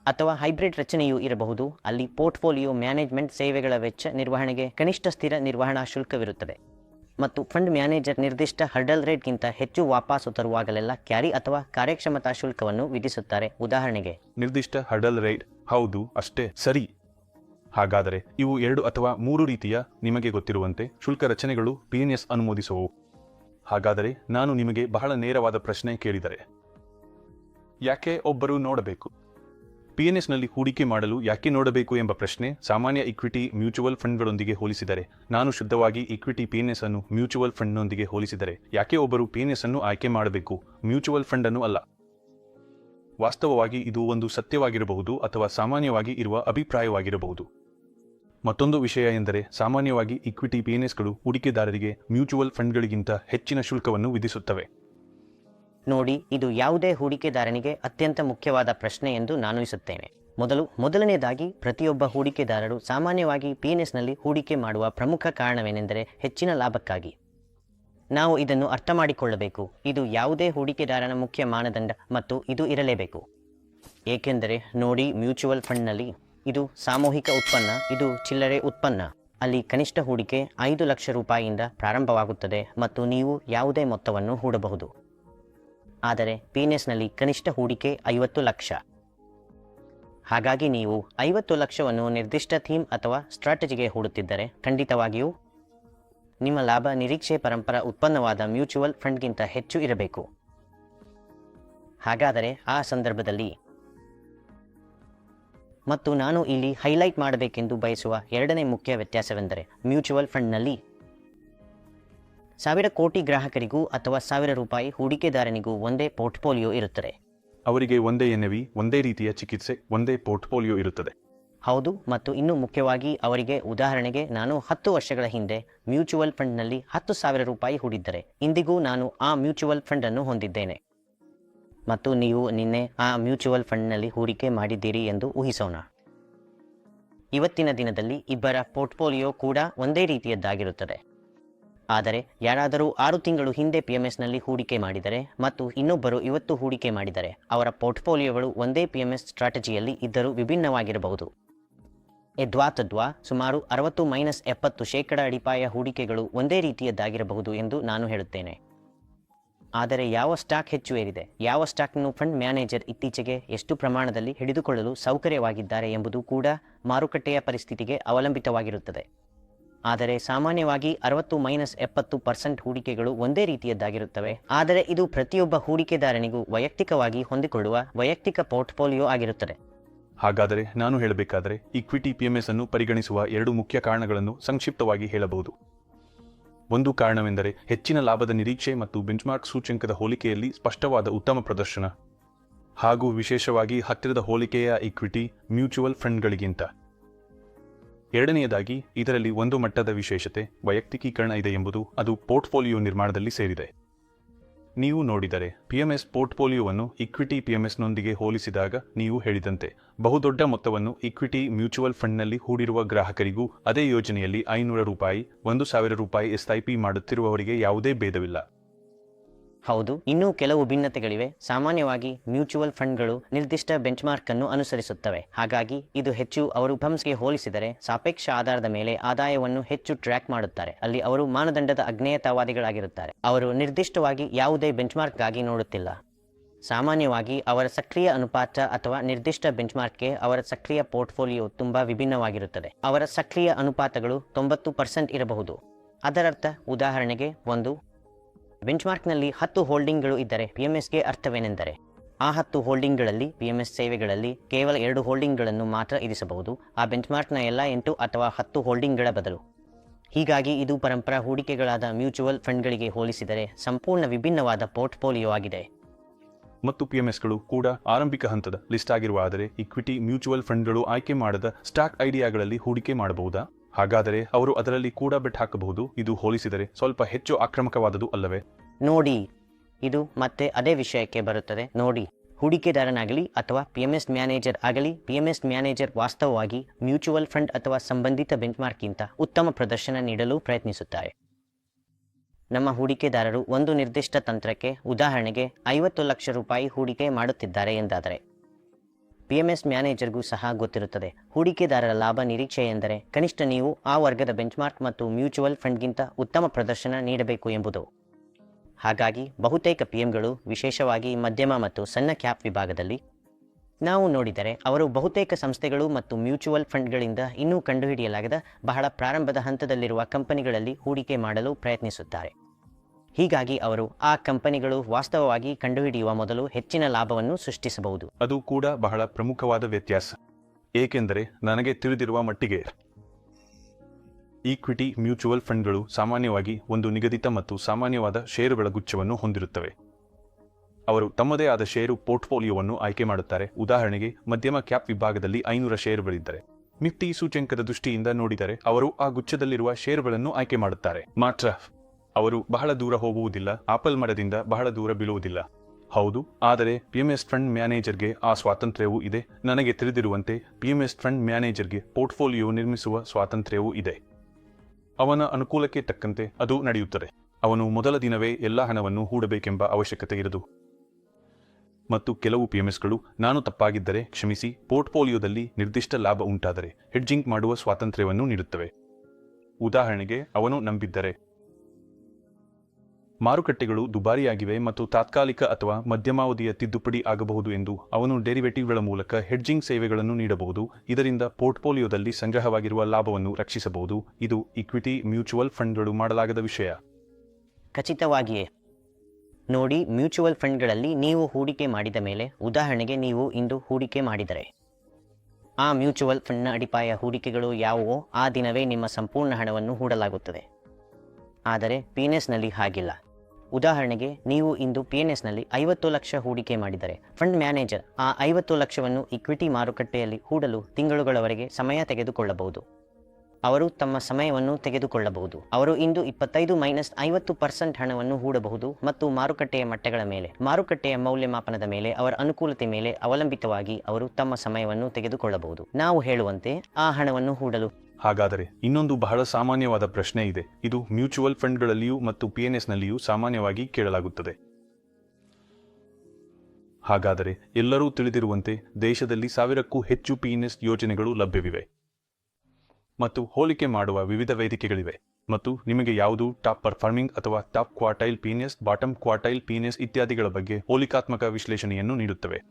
ಅಥವಾ ಹೈಬ್ರಿಡ್ ರಚನೆಯೂ ಇರಬಹುದು. ಅಲ್ಲಿ ಪೋರ್ಟ್ಫೋಲಿಯೋ ಮ್ಯಾನೇಜ್ಮೆಂಟ್ ಸೇವೆಗಳ ವೆಚ್ಚ ನಿರ್ವಹಣೆಗೆ ಕನಿಷ್ಠ ಸ್ಥಿರ ನಿರ್ವಹಣಾ ಶುಲ್ಕವಿರುತ್ತದೆ. ಮತ್ತು ಫಂಡ್ ಮ್ಯಾನೇಜರ್ ನಿರ್ದಿಷ್ಟ ಹರ್ಡಲ್ ರೇಟ್ಗಿಂತ ಹೆಚ್ಚು ವಾಪಾಸು ತರುವಾಗಲೆಲ್ಲ ಕ್ಯಾರಿ ಅಥವಾ ಕಾರ್ಯಕ್ಷಮತಾ ಶುಲ್ಕವನ್ನು ವಿಧಿಸುತ್ತಾರೆ. ಉದಾಹರಣೆಗೆ, ನಿರ್ದಿಷ್ಟ ಹರ್ಡಲ್ ರೇಟ್ ಹೌದು ಅಷ್ಟೇ ಸರಿ. ಹಾಗಾದರೆ ಇವು ಎರಡು ಅಥವಾ ಮೂರು ರೀತಿಯ ನಿಮಗೆ ಗೊತ್ತಿರುವಂತೆ ಶುಲ್ಕ ರಚನೆಗಳು ಪಿಎನ್ಎಸ್ ಅನುಮೋದಿಸುವವು. ಹಾಗಾದರೆ ನಾನು ನಿಮಗೆ ಬಹಳ ನೇರವಾದ ಪ್ರಶ್ನೆ ಕೇಳಿದರೆ, ಯಾಕೆ ಒಬ್ಬರು ನೋಡಬೇಕು? ಪಿಎನ್ಎಸ್ನಲ್ಲಿ ಹೂಡಿಕೆ ಮಾಡಲು ಯಾಕೆ ನೋಡಬೇಕು ಎಂಬ ಪ್ರಶ್ನೆ ಸಾಮಾನ್ಯ ಇಕ್ವಿಟಿ ಮ್ಯೂಚುವಲ್ ಫಂಡ್ಗಳೊಂದಿಗೆ ಹೋಲಿಸಿದರೆ, ನಾನು ಶುದ್ಧವಾಗಿ ಇಕ್ವಿಟಿ ಪಿಎನ್ಎಸ್ ಅನ್ನು ಮ್ಯೂಚುವಲ್ ಫಂಡ್ನೊಂದಿಗೆ ಹೋಲಿಸಿದರೆ ಯಾಕೆ ಒಬ್ಬರು ಪಿಎನ್ಎಸ್ ಅನ್ನು ಆಯ್ಕೆ ಮಾಡಬೇಕು? ಮ್ಯೂಚುವಲ್ ಫಂಡ್ ಅನ್ನು ಅಲ್ಲ. ವಾಸ್ತವವಾಗಿ ಇದು ಒಂದು ಸತ್ಯವಾಗಿರಬಹುದು ಅಥವಾ ಸಾಮಾನ್ಯವಾಗಿ ಇರುವ ಅಭಿಪ್ರಾಯವಾಗಿರಬಹುದು. ಮತ್ತೊಂದು ವಿಷಯ ಎಂದರೆ, ಸಾಮಾನ್ಯವಾಗಿ ಇಕ್ವಿಟಿ ಪಿಎನ್ಎಸ್ಗಳು ಹೂಡಿಕೆದಾರರಿಗೆ ಮ್ಯೂಚುವಲ್ ಫಂಡ್ಗಳಿಗಿಂತ ಹೆಚ್ಚಿನ ಶುಲ್ಕವನ್ನು ವಿಧಿಸುತ್ತವೆ. ನೋಡಿ, ಇದು ಯಾವುದೇ ಹೂಡಿಕೆದಾರನಿಗೆ ಅತ್ಯಂತ ಮುಖ್ಯವಾದ ಪ್ರಶ್ನೆ ಎಂದು ನಾನು ಇಸುತ್ತೇನೆ ಮೊದಲು ಮೊದಲನೇದಾಗಿ ಪ್ರತಿಯೊಬ್ಬ ಹೂಡಿಕೆದಾರರು ಸಾಮಾನ್ಯವಾಗಿ ಪಿಎನ್ಎಸ್ನಲ್ಲಿ ಹೂಡಿಕೆ ಮಾಡುವ ಪ್ರಮುಖ ಕಾರಣವೇನೆಂದರೆ ಹೆಚ್ಚಿನ ಲಾಭಕ್ಕಾಗಿ. ನಾವು ಇದನ್ನು ಅರ್ಥ ಮಾಡಿಕೊಳ್ಳಬೇಕು ಇದು ಯಾವುದೇ ಹೂಡಿಕೆದಾರನ ಮುಖ್ಯ ಮಾನದಂಡ ಮತ್ತು ಇದು ಇರಲೇಬೇಕು. ಏಕೆಂದರೆ, ನೋಡಿ, ಮ್ಯೂಚುವಲ್ ಫಂಡ್ನಲ್ಲಿ ಇದು ಸಾಮೂಹಿಕ ಉತ್ಪನ್ನ, ಇದು ಚಿಲ್ಲರೆ ಉತ್ಪನ್ನ. ಅಲ್ಲಿ ಕನಿಷ್ಠ ಹೂಡಿಕೆ ಐದು ಲಕ್ಷ ರೂಪಾಯಿಯಿಂದ ಪ್ರಾರಂಭವಾಗುತ್ತದೆ ಮತ್ತು ನೀವು ಯಾವುದೇ ಮೊತ್ತವನ್ನು ಹೂಡಬಹುದು. ಆದರೆ ಪಿಎನ್ಎಸ್ನಲ್ಲಿ ಕನಿಷ್ಠ ಹೂಡಿಕೆ ಐವತ್ತು ಲಕ್ಷ. ಹಾಗಾಗಿ ನೀವು ಐವತ್ತು ಲಕ್ಷವನ್ನು ನಿರ್ದಿಷ್ಟ ಥೀಮ್ ಅಥವಾ ಸ್ಟ್ರಾಟಜಿಗೆ ಹೂಡುತ್ತಿದ್ದರೆ ಖಂಡಿತವಾಗಿಯೂ ನಿಮ್ಮ ಲಾಭ ನಿರೀಕ್ಷೆ ಪರಂಪರ ಉತ್ಪನ್ನವಾದ ಮ್ಯೂಚುವಲ್ ಫಂಡ್ಗಿಂತ ಹೆಚ್ಚು ಇರಬೇಕು. ಹಾಗಾದರೆ ಆ ಸಂದರ್ಭದಲ್ಲಿ ಮತ್ತು ನಾನು ಇಲ್ಲಿ ಹೈಲೈಟ್ ಮಾಡಬೇಕೆಂದು ಬಯಸುವ ಎರಡನೇ ಮುಖ್ಯ ವ್ಯತ್ಯಾಸವೆಂದರೆ ಮ್ಯೂಚುವಲ್ ಫಂಡ್ನಲ್ಲಿ ಸಾವಿರ ಕೋಟಿ ಗ್ರಾಹಕರಿಗೂ ಅಥವಾ ಸಾವಿರ ರೂಪಾಯಿ ಹೂಡಿಕೆದಾರನಿಗೂ ಒಂದೇ ಪೋರ್ಟ್ಫೋಲಿಯೋ ಇರುತ್ತದೆ. ಅವರಿಗೆ ಒಂದೇ ಎನ್ವಿ ಒಂದೇ ರೀತಿಯ ಚಿಕಿತ್ಸೆ ಒಂದೇ ಪೋರ್ಟ್ಫೋಲಿಯೋ ಇರುತ್ತದೆ. ಹೌದು ಮತ್ತು ಇನ್ನೂ ಮುಖ್ಯವಾಗಿ ಅವರಿಗೆ ಉದಾಹರಣೆಗೆ ನಾನು ಹತ್ತು ವರ್ಷಗಳ ಹಿಂದೆ ಮ್ಯೂಚುವಲ್ ಫಂಡ್ನಲ್ಲಿ ಹತ್ತು ಸಾವಿರ ರೂಪಾಯಿ ಹೂಡಿದ್ದರೆ ಇಂದಿಗೂ ನಾನು ಆ ಮ್ಯೂಚುವಲ್ ಫಂಡ್ ಅನ್ನು ಹೊಂದಿದ್ದೇನೆ. ಮತ್ತು ನೀವು ನಿನ್ನೆ ಆ ಮ್ಯೂಚುವಲ್ ಫಂಡ್ನಲ್ಲಿ ಹೂಡಿಕೆ ಮಾಡಿದ್ದೀರಿ ಎಂದು ಊಹಿಸೋಣ. ಇವತ್ತಿನ ದಿನದಲ್ಲಿ ಇಬ್ಬರ ಪೋರ್ಟ್ಫೋಲಿಯೋ ಕೂಡ ಒಂದೇ ರೀತಿಯದ್ದಾಗಿರುತ್ತದೆ. ಆದರೆ ಯಾರಾದರೂ ಆರು ತಿಂಗಳು ಹಿಂದೆ ಪಿ ಎಂ ಎಸ್ನಲ್ಲಿ ಹೂಡಿಕೆ ಮಾಡಿದರೆ ಮತ್ತು ಇನ್ನೊಬ್ಬರು ಇವತ್ತು ಹೂಡಿಕೆ ಮಾಡಿದರೆ ಅವರ ಪೋರ್ಟ್ಫೋಲಿಯೋಗಳು ಒಂದೇ ಪಿ ಎಂ ಎಸ್ ಸ್ಟ್ರಾಟಜಿಯಲ್ಲಿ ಇದ್ದರೂ ವಿಭಿನ್ನವಾಗಿರಬಹುದು. ಯದ್ವಾತದ್ವಾ ಸುಮಾರು ಅರವತ್ತು ಮೈನಸ್ ಎಪ್ಪತ್ತು ಶೇಕಡ ಅಡಿಪಾಯ ಹೂಡಿಕೆಗಳು ಒಂದೇ ರೀತಿಯದ್ದಾಗಿರಬಹುದು ಎಂದು ನಾನು ಹೇಳುತ್ತೇನೆ. ಆದರೆ ಯಾವ ಸ್ಟಾಕ್ ಹೆಚ್ಚು ಏರಿದೆ? ಯಾವ ಸ್ಟಾಕ್ನ್ನು ಫಂಡ್ ಮ್ಯಾನೇಜರ್ ಇತ್ತೀಚೆಗೆ ಎಷ್ಟು ಪ್ರಮಾಣದಲ್ಲಿ ಹಿಡಿದುಕೊಳ್ಳಲು ಸೌಕರ್ಯವಾಗಿದ್ದಾರೆ ಎಂಬುದು ಕೂಡ ಮಾರುಕಟ್ಟೆಯ ಪರಿಸ್ಥಿತಿಗೆ ಅವಲಂಬಿತವಾಗಿರುತ್ತದೆ. ಆದರೆ ಸಾಮಾನ್ಯವಾಗಿ ಅರವತ್ತು ಮೈನಸ್ ಎಪ್ಪತ್ತು ಪರ್ಸೆಂಟ್ ಹೂಡಿಕೆಗಳು ಒಂದೇ ರೀತಿಯದ್ದಾಗಿರುತ್ತವೆ. ಆದರೆ ಇದು ಪ್ರತಿಯೊಬ್ಬ ಹೂಡಿಕೆದಾರನಿಗೂ ವೈಯಕ್ತಿಕವಾಗಿ ಹೊಂದಿಕೊಳ್ಳುವ ವೈಯಕ್ತಿಕ ಪೋರ್ಟ್ಫೋಲಿಯೋ ಆಗಿರುತ್ತದೆ. ಹಾಗಾದರೆ ನಾನು ಹೇಳಬೇಕಾದರೆ ಇಕ್ವಿಟಿ ಪಿಎಂಎಸ್ ಅನ್ನು ಪರಿಗಣಿಸುವ ಎರಡು ಮುಖ್ಯ ಕಾರಣಗಳನ್ನು ಸಂಕ್ಷಿಪ್ತವಾಗಿ ಹೇಳಬಹುದು. ಒಂದು ಕಾರಣವೆಂದರೆ ಹೆಚ್ಚಿನ ಲಾಭದ ನಿರೀಕ್ಷೆ ಮತ್ತು ಬೆಂಚ್ಮಾರ್ಕ್ ಸೂಚ್ಯಂಕದ ಹೋಲಿಕೆಯಲ್ಲಿ ಸ್ಪಷ್ಟವಾದ ಉತ್ತಮ ಪ್ರದರ್ಶನ. ಹಾಗೂ ವಿಶೇಷವಾಗಿ ಹತ್ತಿರದ ಹೋಲಿಕೆಯ ಇಕ್ವಿಟಿ ಮ್ಯೂಚುವಲ್ ಫಂಡ್ಗಳಿಗಿಂತ. ಎರಡನೆಯದಾಗಿ, ಇದರಲ್ಲಿ ಒಂದು ಮಟ್ಟದ ವಿಶೇಷತೆ ವೈಯಕ್ತಿಕೀಕರಣ ಇದೆ ಎಂಬುದು ಅದು ಪೋರ್ಟ್ಫೋಲಿಯೋ ನಿರ್ಮಾಣದಲ್ಲಿ ಸೇರಿದೆ. ನೀವು ನೋಡಿದರೆ ಪಿಎಂಎಸ್ ಪೋರ್ಟ್ಫೋಲಿಯೋವನ್ನು ಇಕ್ವಿಟಿ ಪಿಎಂಎಸ್ನೊಂದಿಗೆ ಹೋಲಿಸಿದಾಗ ನೀವು ಹೇಳಿದಂತೆ, ಬಹುದೊಡ್ಡ ಮೊತ್ತವನ್ನು ಇಕ್ವಿಟಿ ಮ್ಯೂಚುವಲ್ ಫಂಡ್ನಲ್ಲಿ ಹೂಡಿರುವ ಗ್ರಾಹಕರಿಗೂ ಅದೇ ಯೋಜನೆಯಲ್ಲಿ ಐನೂರು ರೂಪಾಯಿ, ಒಂದು ಸಾವಿರ ರೂಪಾಯಿ ಎಸ್ಐಪಿ ಮಾಡುತ್ತಿರುವವರಿಗೆ ಯಾವುದೇ ಭೇದವಿಲ್ಲ. ಹೌದು, ಇನ್ನೂ ಕೆಲವು ಭಿನ್ನತೆಗಳಿವೆ. ಸಾಮಾನ್ಯವಾಗಿ, ಮ್ಯೂಚುವಲ್ ಫಂಡ್ಗಳು ನಿರ್ದಿಷ್ಟ ಬೆಂಚ್ಮಾರ್ಕ್ ಅನ್ನು ಅನುಸರಿಸುತ್ತವೆ. ಹಾಗಾಗಿ, ಇದು ಹೆಚ್ಚು ಅವರು ಫಮ್ಸ್ಗೆ ಹೋಲಿಸಿದರೆ, ಸಾಪೇಕ್ಷ ಆಧಾರದ ಮೇಲೆ ಆದಾಯವನ್ನು ಹೆಚ್ಚು ಟ್ರ್ಯಾಕ್ ಮಾಡುತ್ತಾರೆ. ಅಲ್ಲಿ ಅವರು ಮಾನದಂಡದ ಅಜ್ಞೇಯತಾವಾದಿಗಳಾಗಿರುತ್ತಾರೆ. ಅವರು ನಿರ್ದಿಷ್ಟವಾಗಿ ಯಾವುದೇ ಬೆಂಚ್ಮಾರ್ಕ್ಗಾಗಿ ನೋಡುತ್ತಿಲ್ಲ. ಸಾಮಾನ್ಯವಾಗಿ, ಅವರ ಸಕ್ರಿಯ ಅನುಪಾತ ಅಥವಾ ನಿರ್ದಿಷ್ಟ ಬೆಂಚ್ಮಾರ್ಕ್ಗೆ ಅವರ ಸಕ್ರಿಯ ಪೋರ್ಟ್ಫೋಲಿಯೋ ತುಂಬಾ ವಿಭಿನ್ನವಾಗಿರುತ್ತದೆ. ಅವರ ಸಕ್ರಿಯ ಅನುಪಾತಗಳು ತೊಂಬತ್ತು ಪರ್ಸೆಂಟ್ ಇರಬಹುದು. ಅದರರ್ಥ, ಉದಾಹರಣೆಗೆ, ಒಂದು ಬೆಂಚ್ಮಾರ್ಕ್ನಲ್ಲಿ ಹತ್ತು ಹೋಲ್ಡಿಂಗ್ಗಳು ಇದ್ದರೆ ಪಿಎಂಎಸ್ಗೆ ಅರ್ಥವೇನೆಂದರೆ ಆ ಹತ್ತು ಹೋಲ್ಡಿಂಗ್ಗಳಲ್ಲಿ ಪಿಎಂಎಸ್ ಸೇವೆಗಳಲ್ಲಿ ಕೇವಲ ಎರಡು ಹೋಲ್ಡಿಂಗ್ಗಳನ್ನು ಮಾತ್ರ ಇರಿಸಬಹುದು. ಆ ಬೆಂಚ್ಮಾರ್ಕ್ನ ಎಲ್ಲ ಎಂಟು ಅಥವಾ ಹತ್ತು ಹೋಲ್ಡಿಂಗ್ಗಳ ಬದಲು. ಹೀಗಾಗಿ ಇದು ಪರಂಪರಾ ಹೂಡಿಕೆಗಳಾದ ಮ್ಯೂಚುವಲ್ ಫಂಡ್ಗಳಿಗೆ ಹೋಲಿಸಿದರೆ ಸಂಪೂರ್ಣ ವಿಭಿನ್ನವಾದ ಪೋರ್ಟ್ಫೋಲಿಯೋ ಆಗಿದೆ. ಮತ್ತು ಪಿಎಂಎಸ್ಗಳು ಕೂಡ ಆರಂಭಿಕ ಹಂತದ ಲಿಸ್ಟ್ ಆಗಿರುವ ಆದರೆ ಇಕ್ವಿಟಿ ಮ್ಯೂಚುವಲ್ ಫಂಡ್ಗಳು ಆಯ್ಕೆ ಮಾಡದ ಸ್ಟಾಕ್ ಐಡಿಯಾಗಳಲ್ಲಿ ಹೂಡಿಕೆ ಮಾಡಬಹುದಾ? ಹಾಗಾದರೆ ಅವರು ಅದರಲ್ಲಿ ಕೂಡ ಬೆಟ್ ಹಾಕಬಹುದು. ಇದು ಹೋಲಿಸಿದರೆ ಸ್ವಲ್ಪ ಹೆಚ್ಚು ಆಕ್ರಮಕವಾದದು ಅಲ್ಲವೇ? ನೋಡಿ, ಇದು ಮತ್ತೆ ಅದೇ ವಿಷಯಕ್ಕೆ ಬರುತ್ತದೆ. ನೋಡಿ, ಹೂಡಿಕೆದಾರನಾಗಲಿ ಅಥವಾ ಪಿ ಎಂ ಎಸ್ ಮ್ಯಾನೇಜರ್ ಆಗಲಿ ಪಿ ಎಂ ಎಸ್ ಮ್ಯಾನೇಜರ್ ವಾಸ್ತವವಾಗಿ ಮ್ಯೂಚುವಲ್ ಫಂಡ್ ಅಥವಾ ಸಂಬಂಧಿತ ಬೆಂಚ್ಮಾರ್ಕ್ಗಿಂತ ಉತ್ತಮ ಪ್ರದರ್ಶನ ನೀಡಲು ಪ್ರಯತ್ನಿಸುತ್ತಾರೆ. ನಮ್ಮ ಹೂಡಿಕೆದಾರರು ಒಂದು ನಿರ್ದಿಷ್ಟ ತಂತ್ರಕ್ಕೆ ಉದಾಹರಣೆಗೆ ಐವತ್ತು ಲಕ್ಷ ರೂಪಾಯಿ ಹೂಡಿಕೆ ಮಾಡುತ್ತಿದ್ದಾರೆ ಎಂದಾದರೆ ಪಿಎಂಎಸ್ ಮ್ಯಾನೇಜರ್ಗೂ ಸಹ ಗೊತ್ತಿರುತ್ತದೆ. ಹೂಡಿಕೆದಾರರ ಲಾಭ ನಿರೀಕ್ಷೆ ಎಂದರೆ ಕನಿಷ್ಠ ನೀವು ಆ ವರ್ಗದ ಬೆಂಚ್ಮಾರ್ಕ್ ಮತ್ತು ಮ್ಯೂಚುವಲ್ ಫಂಡ್ಗಿಂತ ಉತ್ತಮ ಪ್ರದರ್ಶನ ನೀಡಬೇಕು ಎಂಬುದು. ಹಾಗಾಗಿ ಬಹುತೇಕ ಪಿಎಂಗಳು ವಿಶೇಷವಾಗಿ ಮಧ್ಯಮ ಮತ್ತು ಸಣ್ಣ ಕ್ಯಾಪ್ ವಿಭಾಗದಲ್ಲಿ. ನಾವು ನೋಡಿದರೆ ಅವರು ಬಹುತೇಕ ಸಂಸ್ಥೆಗಳು ಮತ್ತು ಮ್ಯೂಚುವಲ್ ಫಂಡ್ಗಳಿಂದ ಇನ್ನೂ ಕಂಡುಹಿಡಿಯಲಾಗದ ಬಹಳ ಪ್ರಾರಂಭದ ಹಂತದಲ್ಲಿರುವ ಕಂಪನಿಗಳಲ್ಲಿ ಹೂಡಿಕೆ ಮಾಡಲು ಪ್ರಯತ್ನಿಸುತ್ತಾರೆ. ಹೀಗಾಗಿ ಅವರು ಆ ಕಂಪನಿಗಳು ವಾಸ್ತವವಾಗಿ ಕಂಡುಹಿಡಿಯುವ ಮೊದಲು ಹೆಚ್ಚಿನ ಲಾಭವನ್ನು ಸೃಷ್ಟಿಸಬಹುದು. ಅದು ಕೂಡ ಬಹಳ ಪ್ರಮುಖವಾದ ವ್ಯತ್ಯಾಸ. ಏಕೆಂದರೆ ನನಗೆ ತಿಳಿದಿರುವ ಮಟ್ಟಿಗೆ ಈಕ್ವಿಟಿ ಮ್ಯೂಚುವಲ್ ಫಂಡ್ಗಳು ಸಾಮಾನ್ಯವಾಗಿ ಒಂದು ನಿಗದಿತ ಮತ್ತು ಸಾಮಾನ್ಯವಾದ ಷೇರುಗಳ ಗುಚ್ಛವನ್ನು ಹೊಂದಿರುತ್ತವೆ. ಅವರು ತಮ್ಮದೇ ಆದ ಷೇರು ಪೋರ್ಟ್ಫೋಲಿಯೋವನ್ನು ಆಯ್ಕೆ ಮಾಡುತ್ತಾರೆ. ಉದಾಹರಣೆಗೆ, ಮಧ್ಯಮ ಕ್ಯಾಪ್ ವಿಭಾಗದಲ್ಲಿ ಐನೂರ ಷೇರುಗಳಿದ್ದರೆ. ನಿಫ್ಟಿ ಸೂಚ್ಯಂಕದ ದೃಷ್ಟಿಯಿಂದ ನೋಡಿದರೆ, ಅವರು ಆ ಗುಚ್ಛದಲ್ಲಿರುವ ಷೇರುಗಳನ್ನು ಆಯ್ಕೆ ಮಾಡುತ್ತಾರೆ. ಮಾತ್ರ ಅವರು ಬಹಳ ದೂರ ಹೋಗುವುದಿಲ್ಲ, ಆಪಲ್ ಮರದಿಂದ ಬಹಳ ದೂರ ಬೀಳುವುದಿಲ್ಲ. ಹೌದು, ಆದರೆ ಪಿಎಂಎಸ್ ಫಂಡ್ ಮ್ಯಾನೇಜರ್ಗೆ ಆ ಸ್ವಾತಂತ್ರ್ಯವೂ ಇದೆ. ನನಗೆ ತಿಳಿದಿರುವಂತೆ ಪಿಎಂಎಸ್ ಫಂಡ್ ಮ್ಯಾನೇಜರ್ಗೆ ಪೋರ್ಟ್ಫೋಲಿಯೋ ನಿರ್ಮಿಸುವ ಸ್ವಾತಂತ್ರ್ಯವೂ ಇದೆ. ಅವನ ಅನುಕೂಲಕ್ಕೆ ತಕ್ಕಂತೆ ಅದು ನಡೆಯುತ್ತದೆ. ಅವನು ಮೊದಲ ದಿನವೇ ಎಲ್ಲ ಹಣವನ್ನು ಹೂಡಬೇಕೆಂಬ ಅವಶ್ಯಕತೆ ಇರದು. ಮತ್ತು ಕೆಲವು ಪಿಎಂಎಸ್ಗಳು ನಾನು ತಪ್ಪಾಗಿದ್ದರೆ ಕ್ಷಮಿಸಿ, ಪೋರ್ಟ್ಫೋಲಿಯೋದಲ್ಲಿ ನಿರ್ದಿಷ್ಟ ಲಾಭ ಉಂಟಾದರೆ ಹೆಡ್ಜಿಂಗ್ ಮಾಡುವ ಸ್ವಾತಂತ್ರ್ಯವನ್ನು ನೀಡುತ್ತವೆ. ಉದಾಹರಣೆಗೆ, ಅವನು ನಂಬಿದ್ದರೆ ಮಾರುಕಟ್ಟೆಗಳು ದುಬಾರಿಯಾಗಿವೆ ಮತ್ತು ತಾತ್ಕಾಲಿಕ ಅಥವಾ ಮಧ್ಯಮಾವಧಿಯ ತಿದ್ದುಪಡಿ ಆಗಬಹುದು ಎಂದು ಅವನು ಡೆರಿವೇಟಿವ್ಗಳ ಮೂಲಕ ಹೆಡ್ಜಿಂಗ್ ಸೇವೆಗಳನ್ನು ನೀಡಬಹುದು. ಇದರಿಂದ ಪೋರ್ಟ್ಫೋಲಿಯೋದಲ್ಲಿ ಸಂಗ್ರಹವಾಗಿರುವ ಲಾಭವನ್ನು ರಕ್ಷಿಸಬಹುದು. ಇದು ಇಕ್ವಿಟಿ ಮ್ಯೂಚುವಲ್ ಫಂಡ್ಗಳು ಮಾಡಲಾಗದ ವಿಷಯ. ಖಚಿತವಾಗಿಯೇ, ನೋಡಿ ಮ್ಯೂಚುವಲ್ ಫಂಡ್ಗಳಲ್ಲಿ ನೀವು ಹೂಡಿಕೆ ಮಾಡಿದ ಮೇಲೆ ಉದಾಹರಣೆಗೆ ನೀವು ಇಂದು ಹೂಡಿಕೆ ಮಾಡಿದರೆ, ಆ ಮ್ಯೂಚುವಲ್ ಫಂಡ್ನ ಅಡಿಪಾಯ ಹೂಡಿಕೆಗಳು ಯಾವುವೋ ಆ ದಿನವೇ ನಿಮ್ಮ ಸಂಪೂರ್ಣ ಹಣವನ್ನು ಹೂಡಲಾಗುತ್ತದೆ. ಆದರೆ ಪಿ ಎನ್ ಎಸ್ನಲ್ಲಿ ಹಾಗಿಲ್ಲ. ಉದಾಹರಣೆಗೆ, ನೀವು ಇಂದು ಪಿ ಎನ್ ಎಸ್ನಲ್ಲಿ ಐವತ್ತು ಲಕ್ಷ ಹೂಡಿಕೆ ಮಾಡಿದರೆ, ಫಂಡ್ ಮ್ಯಾನೇಜರ್ ಆ ಐವತ್ತು ಲಕ್ಷವನ್ನು ಇಕ್ವಿಟಿ ಮಾರುಕಟ್ಟೆಯಲ್ಲಿ ಹೂಡಲು ತಿಂಗಳುಗಳವರೆಗೆ ಸಮಯ ತೆಗೆದುಕೊಳ್ಳಬಹುದು. ಅವರು ತಮ್ಮ ಸಮಯವನ್ನು ತೆಗೆದುಕೊಳ್ಳಬಹುದು. ಅವರು ಇಂದು ಇಪ್ಪತ್ತೈದು ಮೈನಸ್ ಐವತ್ತು ಪರ್ಸೆಂಟ್ ಹಣವನ್ನು ಹೂಡಬಹುದು ಮತ್ತು ಮಾರುಕಟ್ಟೆಯ ಮಟ್ಟಗಳ ಮೇಲೆ, ಮಾರುಕಟ್ಟೆಯ ಮೌಲ್ಯಮಾಪನದ ಮೇಲೆ, ಅವರ ಅನುಕೂಲತೆ ಮೇಲೆ ಅವಲಂಬಿತವಾಗಿ ಅವರು ತಮ್ಮ ಸಮಯವನ್ನು ತೆಗೆದುಕೊಳ್ಳಬಹುದು. ನಾವು ಹೇಳುವಂತೆ, ಆ ಹಣವನ್ನು ಹೂಡಲು ಹಾಗಾದರೆ ಇನ್ನೊಂದು ಬಹಳ ಸಾಮಾನ್ಯವಾದ ಪ್ರಶ್ನೆ ಇದೆ. ಇದು ಮ್ಯೂಚುವಲ್ ಫಂಡ್ಗಳಲ್ಲಿಯೂ ಮತ್ತು ಪಿಎನ್ಎಸ್ನಲ್ಲಿಯೂ ಸಾಮಾನ್ಯವಾಗಿ ಕೇಳಲಾಗುತ್ತದೆ. ಹಾಗಾದರೆ ಎಲ್ಲರೂ ತಿಳಿದಿರುವಂತೆ ದೇಶದಲ್ಲಿ ಸಾವಿರಕ್ಕೂ ಹೆಚ್ಚು ಪಿಎನ್ಎಸ್ ಯೋಜನೆಗಳು ಲಭ್ಯವಿವೆ. ಮತ್ತು ಹೋಲಿಕೆ ಮಾಡುವ ವಿವಿಧ ವೇದಿಕೆಗಳಿವೆ. ಮತ್ತು ನಿಮಗೆ ಯಾವುದು ಟಾಪ್ ಪರ್ಫಾರ್ಮಿಂಗ್ ಅಥವಾ top quartile PMS bottom quartile PMS ಇತ್ಯಾದಿಗಳ ಬಗ್ಗೆ ಹೋಲಿಕಾತ್ಮಕ ವಿಶ್ಲೇಷಣೆಯನ್ನು ನೀಡುತ್ತವೆ.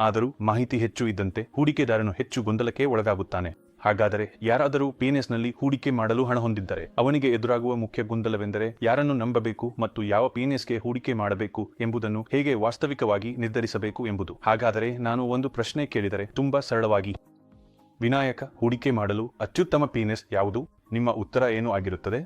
ಆದರೂ ಮಾಹಿತಿ ಹೆಚ್ಚು ಇದ್ದಂತೆ ಹೂಡಿಕೆದಾರನು ಹೆಚ್ಚು ಗೊಂದಲಕ್ಕೆ ಒಳಗಾಗುತ್ತಾನೆ. ಹಾಗಾದರೆ ಯಾರಾದರೂ ಪಿಎನ್ಎಸ್ನಲ್ಲಿ ಹೂಡಿಕೆ ಮಾಡಲು ಹಣ ಹೊಂದಿದ್ದರೆ ಅವನಿಗೆ ಎದುರಾಗುವ ಮುಖ್ಯ ಗೊಂದಲವೆಂದರೆ ಯಾರನ್ನು ನಂಬಬೇಕು ಮತ್ತು ಯಾವ ಪಿಎನ್ಎಸ್ಗೆ ಹೂಡಿಕೆ ಮಾಡಬೇಕು ಎಂಬುದನ್ನು ಹೇಗೆ ವಾಸ್ತವಿಕವಾಗಿ ನಿರ್ಧರಿಸಬೇಕು ಎಂಬುದು. ಹಾಗಾದರೆ ನಾನು ಒಂದು ಪ್ರಶ್ನೆ ಕೇಳಿದರೆ ತುಂಬಾ ಸರಳವಾಗಿ. ವಿನಾಯಕ, ಹೂಡಿಕೆ ಮಾಡಲು ಅತ್ಯುತ್ತಮ ಪಿಎನ್ಎಸ್ ಯಾವುದು? ನಿಮ್ಮ ಉತ್ತರ ಏನು ಆಗಿರುತ್ತದೆ?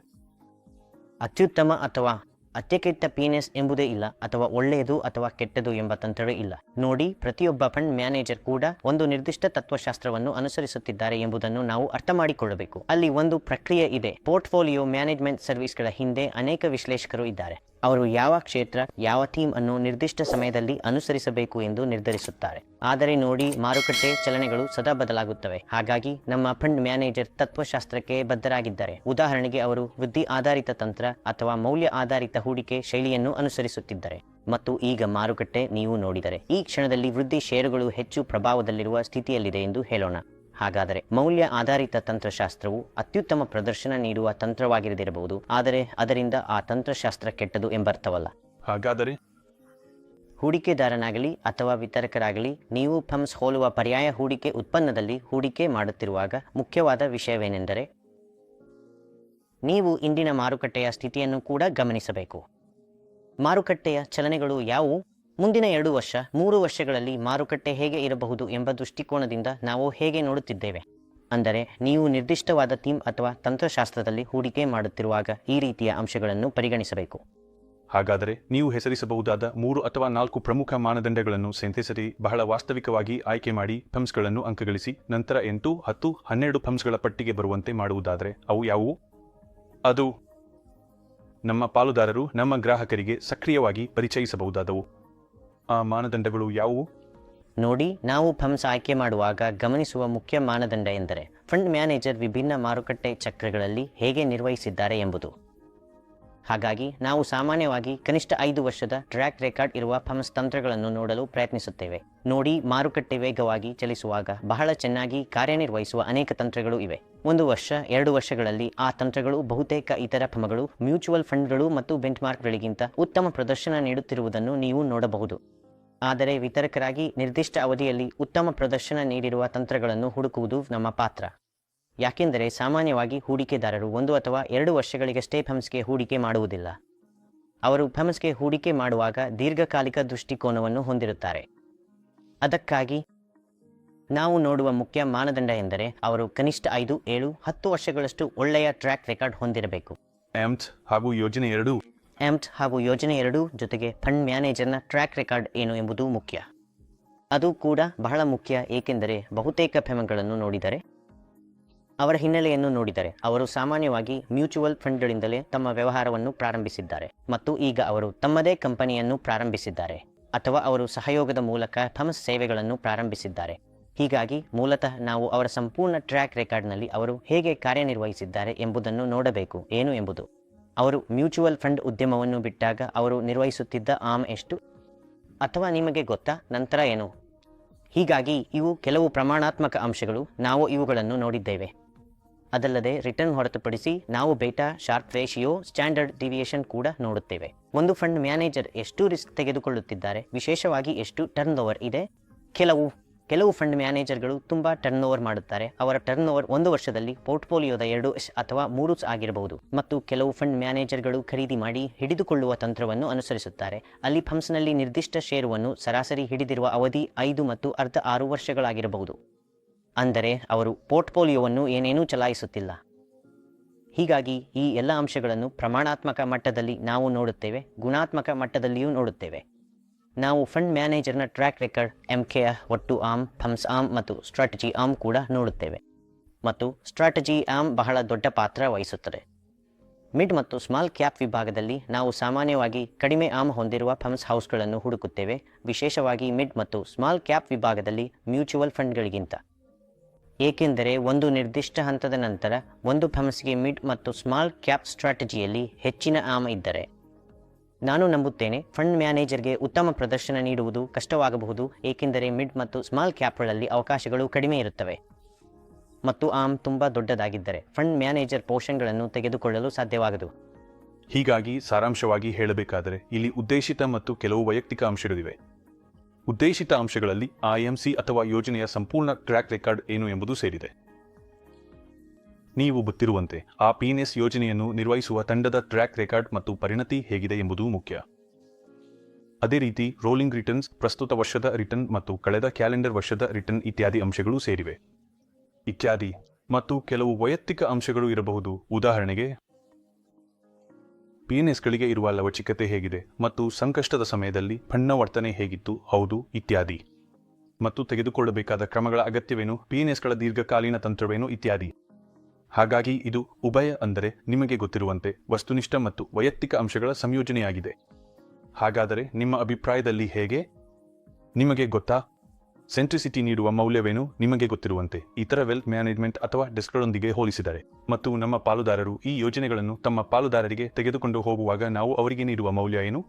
ಅತ್ಯುತ್ತಮ ಅಥವಾ ಅತ್ಯಕೆಟ್ಟ ಪಿಎನ್ಎಸ್ ಎಂಬುದೇ ಇಲ್ಲ ಅಥವಾ ಒಳ್ಳೆಯದು ಅಥವಾ ಕೆಟ್ಟದು ಎಂಬ ತಂತ್ರವೇ ಇಲ್ಲ. ನೋಡಿ, ಪ್ರತಿಯೊಬ್ಬ ಫಂಡ್ ಮ್ಯಾನೇಜರ್ ಕೂಡ ಒಂದು ನಿರ್ದಿಷ್ಟ ತತ್ವಶಾಸ್ತ್ರವನ್ನು ಅನುಸರಿಸುತ್ತಿದ್ದಾರೆ ಎಂಬುದನ್ನು ನಾವು ಅರ್ಥ ಮಾಡಿಕೊಳ್ಳಬೇಕು. ಅಲ್ಲಿ ಒಂದು ಪ್ರಕ್ರಿಯೆ ಇದೆ. ಪೋರ್ಟ್ಫೋಲಿಯೋ ಮ್ಯಾನೇಜ್ಮೆಂಟ್ ಸರ್ವಿಸ್ಗಳ ಹಿಂದೆ ಅನೇಕ ವಿಶ್ಲೇಷಕರು ಇದ್ದಾರೆ. ಅವರು ಯಾವ ಕ್ಷೇತ್ರ, ಯಾವ ಥೀಮ್ ಅನ್ನು ನಿರ್ದಿಷ್ಟ ಸಮಯದಲ್ಲಿ ಅನುಸರಿಸಬೇಕು ಎಂದು ನಿರ್ಧರಿಸುತ್ತಾರೆ. ಆದರೆ ನೋಡಿ, ಮಾರುಕಟ್ಟೆ ಚಲನೆಗಳು ಸದಾ ಬದಲಾಗುತ್ತವೆ. ಹಾಗಾಗಿ ನಮ್ಮ ಫಂಡ್ ಮ್ಯಾನೇಜರ್ ತತ್ವಶಾಸ್ತ್ರಕ್ಕೆ ಬದ್ಧರಾಗಿದ್ದಾರೆ, ಉದಾಹರಣೆಗೆ ಅವರು ವೃದ್ಧಿ ಆಧಾರಿತ ತಂತ್ರ ಅಥವಾ ಮೌಲ್ಯ ಆಧಾರಿತ ಹೂಡಿಕೆ ಶೈಲಿಯನ್ನು ಅನುಸರಿಸುತ್ತಿದ್ದಾರೆ. ಮತ್ತು ಈಗ ಮಾರುಕಟ್ಟೆ ನೀವು ನೋಡಿದರೆ ಈ ಕ್ಷಣದಲ್ಲಿ ವೃದ್ಧಿ ಷೇರುಗಳು ಹೆಚ್ಚು ಪ್ರಭಾವದಲ್ಲಿರುವ ಸ್ಥಿತಿಯಲ್ಲಿದೆ ಎಂದು ಹೇಳೋಣ. ಹಾಗಾದರೆ ಮೌಲ್ಯ ಆಧಾರಿತ ತಂತ್ರಶಾಸ್ತ್ರವು ಅತ್ಯುತ್ತಮ ಪ್ರದರ್ಶನ ನೀಡುವ ತಂತ್ರವಾಗಿರದಿರಬಹುದು ಆದರೆ ಅದರಿಂದ ಆ ತಂತ್ರಶಾಸ್ತ್ರ ಕೆಟ್ಟದು ಎಂಬರ್ಥವಲ್ಲ. ಹಾಗಾದರೆ? ಹೂಡಿಕೆದಾರನಾಗಲಿ ಅಥವಾ ವಿತರಕರಾಗಲಿ ನೀವು ಫಮ್ಸ್ ಹೋಲುವ ಪರ್ಯಾಯ ಹೂಡಿಕೆ ಉತ್ಪನ್ನದಲ್ಲಿ ಹೂಡಿಕೆ ಮಾಡುತ್ತಿರುವಾಗ ಮುಖ್ಯವಾದ ವಿಷಯವೇನೆಂದರೆ ನೀವು ಇಂದಿನ ಮಾರುಕಟ್ಟೆಯ ಸ್ಥಿತಿಯನ್ನು ಕೂಡ ಗಮನಿಸಬೇಕು. ಮಾರುಕಟ್ಟೆಯ ಚಲನೆಗಳು ಯಾವುವು? ಮುಂದಿನ ಎರಡು ವರ್ಷ, ಮೂರು ವರ್ಷಗಳಲ್ಲಿ ಮಾರುಕಟ್ಟೆ ಹೇಗೆ ಇರಬಹುದು ಎಂಬ ದೃಷ್ಟಿಕೋನದಿಂದ ನಾವು ಹೇಗೆ ನೋಡುತ್ತಿದ್ದೇವೆ? ಅಂದರೆ, ನೀವು ನಿರ್ದಿಷ್ಟವಾದ ಥೀಮ್ ಅಥವಾ ತಂತ್ರಶಾಸ್ತ್ರದಲ್ಲಿ ಹೂಡಿಕೆ ಮಾಡುತ್ತಿರುವಾಗ ಈ ರೀತಿಯ ಅಂಶಗಳನ್ನು ಪರಿಗಣಿಸಬೇಕು. ಹಾಗಾದರೆ, ನೀವು ಹೆಸರಿಸಬಹುದಾದ ಮೂರು ಅಥವಾ ನಾಲ್ಕು ಪ್ರಮುಖ ಮಾನದಂಡಗಳನ್ನು ಸಂಧಿಸದೆ ಬಹಳ ವಾಸ್ತವಿಕವಾಗಿ ಆಯ್ಕೆ ಮಾಡಿ ಫಂಸ್ಗಳನ್ನು ಅಂಕಗಳಿಸಿ, ನಂತರ ಎಂಟು, ಹತ್ತು, ಹನ್ನೆರಡು ಫಂಸ್ಗಳ ಪಟ್ಟಿಗೆ ಬರುವಂತೆ ಮಾಡುವುದಾದರೆ, ಅವು ಯಾವುವು? ಅದು ನಮ್ಮ ಪಾಲುದಾರರು ನಮ್ಮ ಗ್ರಾಹಕರಿಗೆ ಸಕ್ರಿಯವಾಗಿ ಪರಿಚಯಿಸಬಹುದಾದವು. ಆ ಮಾನದಂಡಗಳು ಯಾವುವು? ನೋಡಿ, ನಾವು ಫಮ್ಸ್ ಆಯ್ಕೆ ಮಾಡುವಾಗ ಗಮನಿಸುವ ಮುಖ್ಯ ಮಾನದಂಡ ಎಂದರೆ, ಫಂಡ್ ಮ್ಯಾನೇಜರ್ ವಿಭಿನ್ನ ಮಾರುಕಟ್ಟೆ ಚಕ್ರಗಳಲ್ಲಿ ಹೇಗೆ ನಿರ್ವಹಿಸಿದ್ದಾರೆ ಎಂಬುದು. ಹಾಗಾಗಿ ನಾವು ಸಾಮಾನ್ಯವಾಗಿ ಕನಿಷ್ಠ ಐದು ವರ್ಷದ ಟ್ರ್ಯಾಕ್ ರೆಕಾರ್ಡ್ ಇರುವ ಫಮ್ಸ್ ತಂತ್ರಗಳನ್ನು ನೋಡಲು ಪ್ರಯತ್ನಿಸುತ್ತೇವೆ. ನೋಡಿ ಮಾರುಕಟ್ಟೆ ವೇಗವಾಗಿ ಚಲಿಸುವಾಗ ಬಹಳ ಚೆನ್ನಾಗಿ ಕಾರ್ಯನಿರ್ವಹಿಸುವ ಅನೇಕ ತಂತ್ರಗಳು ಇವೆ. ಒಂದು ವರ್ಷ, ಎರಡು ವರ್ಷಗಳಲ್ಲಿ ಆ ತಂತ್ರಗಳು ಬಹುತೇಕ ಇತರ ಫಮಗಳು ಮ್ಯೂಚುವಲ್ ಫಂಡ್ಗಳು ಮತ್ತು ಬೆಂಚ್ಮಾರ್ಕ್ಗಳಿಗಿಂತ ಉತ್ತಮ ಪ್ರದರ್ಶನ ನೀಡುತ್ತಿರುವುದನ್ನು ನೀವು ನೋಡಬಹುದು. ಆದರೆ ವಿತರಕರಾಗಿ ನಿರ್ದಿಷ್ಟ ಅವಧಿಯಲ್ಲಿ ಉತ್ತಮ ಪ್ರದರ್ಶನ ನೀಡಿರುವ ತಂತ್ರಗಳನ್ನು ಹುಡುಕುವುದು ನಮ್ಮ ಪಾತ್ರ. ಯಾಕೆಂದರೆ ಸಾಮಾನ್ಯವಾಗಿ ಹೂಡಿಕೆದಾರರು ಒಂದು ಅಥವಾ ಎರಡು ವರ್ಷಗಳಿಗಷ್ಟೇ ಫೆಮ್ಸ್ಗೆ ಹೂಡಿಕೆ ಮಾಡುವುದಿಲ್ಲ. ಅವರು ಫೆಮ್ಸ್ಗೆ ಹೂಡಿಕೆ ಮಾಡುವಾಗ ದೀರ್ಘಕಾಲಿಕ ದೃಷ್ಟಿಕೋನವನ್ನು ಹೊಂದಿರುತ್ತಾರೆ. ಅದಕ್ಕಾಗಿ ನಾವು ನೋಡುವ ಮುಖ್ಯ ಮಾನದಂಡ ಎಂದರೆ ಅವರು ಕನಿಷ್ಠ ಐದು ಏಳು ಹತ್ತು ವರ್ಷಗಳಷ್ಟು ಒಳ್ಳೆಯ ಟ್ರ್ಯಾಕ್ ರೆಕಾರ್ಡ್ ಹೊಂದಿರಬೇಕು. ಎಮ್ಸ್ ಹಾಗೂ ಯೋಜನೆ ಎರಡು. ಎಮ್ಸ್ ಹಾಗೂ ಯೋಜನೆ ಎರಡು ಜೊತೆಗೆ ಫಂಡ್ ಮ್ಯಾನೇಜರ್ನ ಟ್ರ್ಯಾಕ್ ರೆಕಾರ್ಡ್ ಏನು ಎಂಬುದು ಮುಖ್ಯ. ಅದು ಕೂಡ ಬಹಳ ಮುಖ್ಯ ಏಕೆಂದರೆ ಬಹುತೇಕ ಫೆಮಗಳನ್ನು ನೋಡಿದರೆ ಅವರ ಹಿನ್ನೆಲೆಯನ್ನು ನೋಡಿದರೆ ಅವರು ಸಾಮಾನ್ಯವಾಗಿ ಮ್ಯೂಚುವಲ್ ಫಂಡ್ಗಳಿಂದಲೇ ತಮ್ಮ ವ್ಯವಹಾರವನ್ನು ಪ್ರಾರಂಭಿಸಿದ್ದಾರೆ ಮತ್ತು ಈಗ ಅವರು ತಮ್ಮದೇ ಕಂಪನಿಯನ್ನು ಪ್ರಾರಂಭಿಸಿದ್ದಾರೆ ಅಥವಾ ಅವರು ಸಹಯೋಗದ ಮೂಲಕ ತಮ್ಮ ಸೇವೆಗಳನ್ನು ಪ್ರಾರಂಭಿಸಿದ್ದಾರೆ. ಹೀಗಾಗಿ ಮೂಲತಃ ನಾವು ಅವರ ಸಂಪೂರ್ಣ ಟ್ರ್ಯಾಕ್ ರೆಕಾರ್ಡ್ನಲ್ಲಿ ಅವರು ಹೇಗೆ ಕಾರ್ಯನಿರ್ವಹಿಸಿದ್ದಾರೆ ಎಂಬುದನ್ನು ನೋಡಬೇಕು. ಏನು ಎಂಬುದು? ಅವರು ಮ್ಯೂಚುವಲ್ ಫಂಡ್ ಉದ್ಯಮವನ್ನು ಬಿಟ್ಟಾಗ ಅವರು ನಿರ್ವಹಿಸುತ್ತಿದ್ದ ಆಮ್ ಎಷ್ಟು? ಅಥವಾ ನಿಮಗೆ ಗೊತ್ತಾ? ನಂತರ ಏನು? ಹೀಗಾಗಿ ಇವು ಕೆಲವು ಪ್ರಮಾಣಾತ್ಮಕ ಅಂಶಗಳು ನಾವು ಇವುಗಳನ್ನು ನೋಡಿದ್ದೇವೆ. ಅದಲ್ಲದೆ ರಿಟರ್ನ್ ಹೊರತುಪಡಿಸಿ ನಾವು beta, Sharpe ratio, standard deviation ಕೂಡ ನೋಡುತ್ತೇವೆ. ಒಂದು ಫಂಡ್ ಮ್ಯಾನೇಜರ್ ಎಷ್ಟು ರಿಸ್ಕ್ ತೆಗೆದುಕೊಳ್ಳುತ್ತಿದ್ದಾರೆ? ವಿಶೇಷವಾಗಿ ಎಷ್ಟು ಟರ್ನ್ ಓವರ್ ಇದೆ? ಕೆಲವು ಕೆಲವು ಫಂಡ್ ಮ್ಯಾನೇಜರ್ಗಳು ತುಂಬ ಟರ್ನ್ ಓವರ್ ಮಾಡುತ್ತಾರೆ. ಅವರ ಟರ್ನ್ ಓವರ್ ಒಂದು ವರ್ಷದಲ್ಲಿ ಪೋರ್ಟ್ಫೋಲಿಯೋದ ಎರಡು ಅಥವಾ ಮೂರು ಆಗಿರಬಹುದು. ಮತ್ತು ಕೆಲವು ಫಂಡ್ ಮ್ಯಾನೇಜರ್ಗಳು ಖರೀದಿ ಮಾಡಿ ಹಿಡಿದುಕೊಳ್ಳುವ ತಂತ್ರವನ್ನು ಅನುಸರಿಸುತ್ತಾರೆ. ಅಲ್ಲಿ ಫಂಪ್ಸ್ನಲ್ಲಿ ನಿರ್ದಿಷ್ಟ ಷೇರುವನ್ನು ಸರಾಸರಿ ಹಿಡಿದಿರುವ ಅವಧಿ ಐದು ಮತ್ತು ಅರ್ಧ ಆರು ವರ್ಷಗಳಾಗಿರಬಹುದು. ಅಂದರೆ ಅವರು ಪೋರ್ಟ್ಫೋಲಿಯೋವನ್ನು ಏನೇನೂ ಚಲಾಯಿಸುತ್ತಿಲ್ಲ. ಹೀಗಾಗಿ ಈ ಎಲ್ಲ ಅಂಶಗಳನ್ನು ಪ್ರಮಾಣಾತ್ಮಕ ಮಟ್ಟದಲ್ಲಿ ನಾವು ನೋಡುತ್ತೇವೆ, ಗುಣಾತ್ಮಕ ಮಟ್ಟದಲ್ಲಿಯೂ ನೋಡುತ್ತೇವೆ. ನಾವು ಫಂಡ್ ಮ್ಯಾನೇಜರ್ನ ಟ್ರ್ಯಾಕ್ ರೆಕಾರ್ಡ್ ಎಂ ಕೆ ಒಟ್ಟು ಆಮ್, ಥಮ್ಸ್ ಆಮ್ ಮತ್ತು ಸ್ಟ್ರಾಟಜಿ ಆಮ್ ಕೂಡ ನೋಡುತ್ತೇವೆ. ಮತ್ತು ಸ್ಟ್ರಾಟಜಿ ಆಮ್ ಬಹಳ ದೊಡ್ಡ ಪಾತ್ರ ವಹಿಸುತ್ತದೆ. ಮಿಡ್ ಮತ್ತು ಸ್ಮಾಲ್ ಕ್ಯಾಪ್ ವಿಭಾಗದಲ್ಲಿ ನಾವು ಸಾಮಾನ್ಯವಾಗಿ ಕಡಿಮೆ ಆಮ್ ಹೊಂದಿರುವ ಫಂಡ್ಸ್ ಹೌಸ್ಗಳನ್ನು ಹುಡುಕುತ್ತೇವೆ, ವಿಶೇಷವಾಗಿ ಮಿಡ್ ಮತ್ತು ಸ್ಮಾಲ್ ಕ್ಯಾಪ್ ವಿಭಾಗದಲ್ಲಿ ಮ್ಯೂಚುವಲ್ ಫಂಡ್ಗಳಿಗಿಂತ. ಏಕೆಂದರೆ ಒಂದು ನಿರ್ದಿಷ್ಟ ಹಂತದ ನಂತರ ಒಂದು ಫಮ್ಸ್ಗೆ ಮಿಡ್ ಮತ್ತು ಸ್ಮಾಲ್ ಕ್ಯಾಪ್ ಸ್ಟ್ರಾಟಜಿಯಲ್ಲಿ ಹೆಚ್ಚಿನ ಆಮ್ ಇದ್ದರೆ. ನಾನು ನಂಬುತ್ತೇನೆ, ಫಂಡ್ ಮ್ಯಾನೇಜರ್ಗೆ ಉತ್ತಮ ಪ್ರದರ್ಶನ ನೀಡುವುದು ಕಷ್ಟವಾಗಬಹುದು, ಏಕೆಂದರೆ ಮಿಡ್ ಮತ್ತು ಸ್ಮಾಲ್ ಕ್ಯಾಪ್ಗಳಲ್ಲಿ ಅವಕಾಶಗಳು ಕಡಿಮೆ ಇರುತ್ತವೆ. ಮತ್ತು ಆಮ್ ತುಂಬ ದೊಡ್ಡದಾಗಿದ್ದರೆ, ಫಂಡ್ ಮ್ಯಾನೇಜರ್ ಪೋಷನ್ಗಳನ್ನು ತೆಗೆದುಕೊಳ್ಳಲು ಸಾಧ್ಯವಾಗದು. ಹೀಗಾಗಿ, ಸಾರಾಂಶವಾಗಿ ಹೇಳಬೇಕಾದರೆ, ಇಲ್ಲಿ ಉದ್ದೇಶಿತ ಮತ್ತು ಕೆಲವು ವೈಯಕ್ತಿಕ ಅಂಶಗಳಿವೆ. ಉದ್ದೇಶಿತ ಅಂಶಗಳಲ್ಲಿ ಐಎಂಸಿ ಅಥವಾ ಯೋಜನೆಯ ಸಂಪೂರ್ಣ ಟ್ರ್ಯಾಕ್ ರೆಕಾರ್ಡ್ ಏನು ಎಂಬುದು ಸೇರಿದೆ. ನೀವು ಗೊತ್ತಿರುವಂತೆ, ಆ ಪಿಎನ್ಎಸ್ ಯೋಜನೆಯನ್ನು ನಿರ್ವಹಿಸುವ ತಂಡದ ಟ್ರ್ಯಾಕ್ ರೆಕಾರ್ಡ್ ಮತ್ತು ಪರಿಣತಿ ಹೇಗಿದೆ ಎಂಬುದು ಮುಖ್ಯ. ಅದೇ ರೀತಿ, ರೋಲಿಂಗ್ ರಿಟರ್ನ್ಸ್, ಪ್ರಸ್ತುತ ವರ್ಷದ ರಿಟರ್ನ್ ಮತ್ತು ಕಳೆದ ಕ್ಯಾಲೆಂಡರ್ ವರ್ಷದ ರಿಟರ್ನ್ ಇತ್ಯಾದಿ ಅಂಶಗಳು ಸೇರಿವೆ. ಇತ್ಯಾದಿ ಮತ್ತು ಕೆಲವು ವೈಯಕ್ತಿಕ ಅಂಶಗಳು ಇರಬಹುದು. ಉದಾಹರಣೆಗೆ ಪಿಎನ್ಎಸ್ಗಳಿಗೆ ಇರುವ ಲವಚಿಕತೆ ಹೇಗಿದೆ ಮತ್ತು ಸಂಕಷ್ಟದ ಸಮಯದಲ್ಲಿ ಬಣ್ಣ ವರ್ತನೆ ಹೇಗಿತ್ತು, ಹೌದು, ಇತ್ಯಾದಿ. ಮತ್ತು ತೆಗೆದುಕೊಳ್ಳಬೇಕಾದ ಕ್ರಮಗಳ ಅಗತ್ಯವೇನು ಪಿಎನ್ಎಸ್ಗಳ ದೀರ್ಘಕಾಲೀನ ತಂತ್ರವೇನು, ಇತ್ಯಾದಿ. ಹಾಗಾಗಿ ಇದು ಉಭಯ ಅಂದರೆ ನಿಮಗೆ ಗೊತ್ತಿರುವಂತೆ ವಸ್ತುನಿಷ್ಠ ಮತ್ತು ವೈಯಕ್ತಿಕ ಅಂಶಗಳ ಸಂಯೋಜನೆಯಾಗಿದೆ. ಹಾಗಾದರೆ ನಿಮ್ಮ ಅಭಿಪ್ರಾಯದಲ್ಲಿ ಹೇಗೆ? ನಿಮಗೆ ಗೊತ್ತಾ? ಸೆಂಟ್ರಿಸಿಟಿ ನೀಡುವ ಮೌಲ್ಯವೇನು? ನಿಮಗೆ ಗೊತ್ತಿರುವಂತೆ, ಇತರ ವೆಲ್ತ್ ಮ್ಯಾನೇಜ್ಮೆಂಟ್ ಅಥವಾ ಡೆಸ್ಕ್ಗಳೊಂದಿಗೆ ಹೋಲಿಸಿದರೆ, ಮತ್ತು ನಮ್ಮ ಪಾಲುದಾರರು ಈ ಯೋಜನೆಗಳನ್ನು ತಮ್ಮ ಪಾಲುದಾರರಿಗೆ ತೆಗೆದುಕೊಂಡು ಹೋಗುವಾಗ ನಾವು ಅವರಿಗೆ ನೀಡುವ ಮೌಲ್ಯ ಏನು?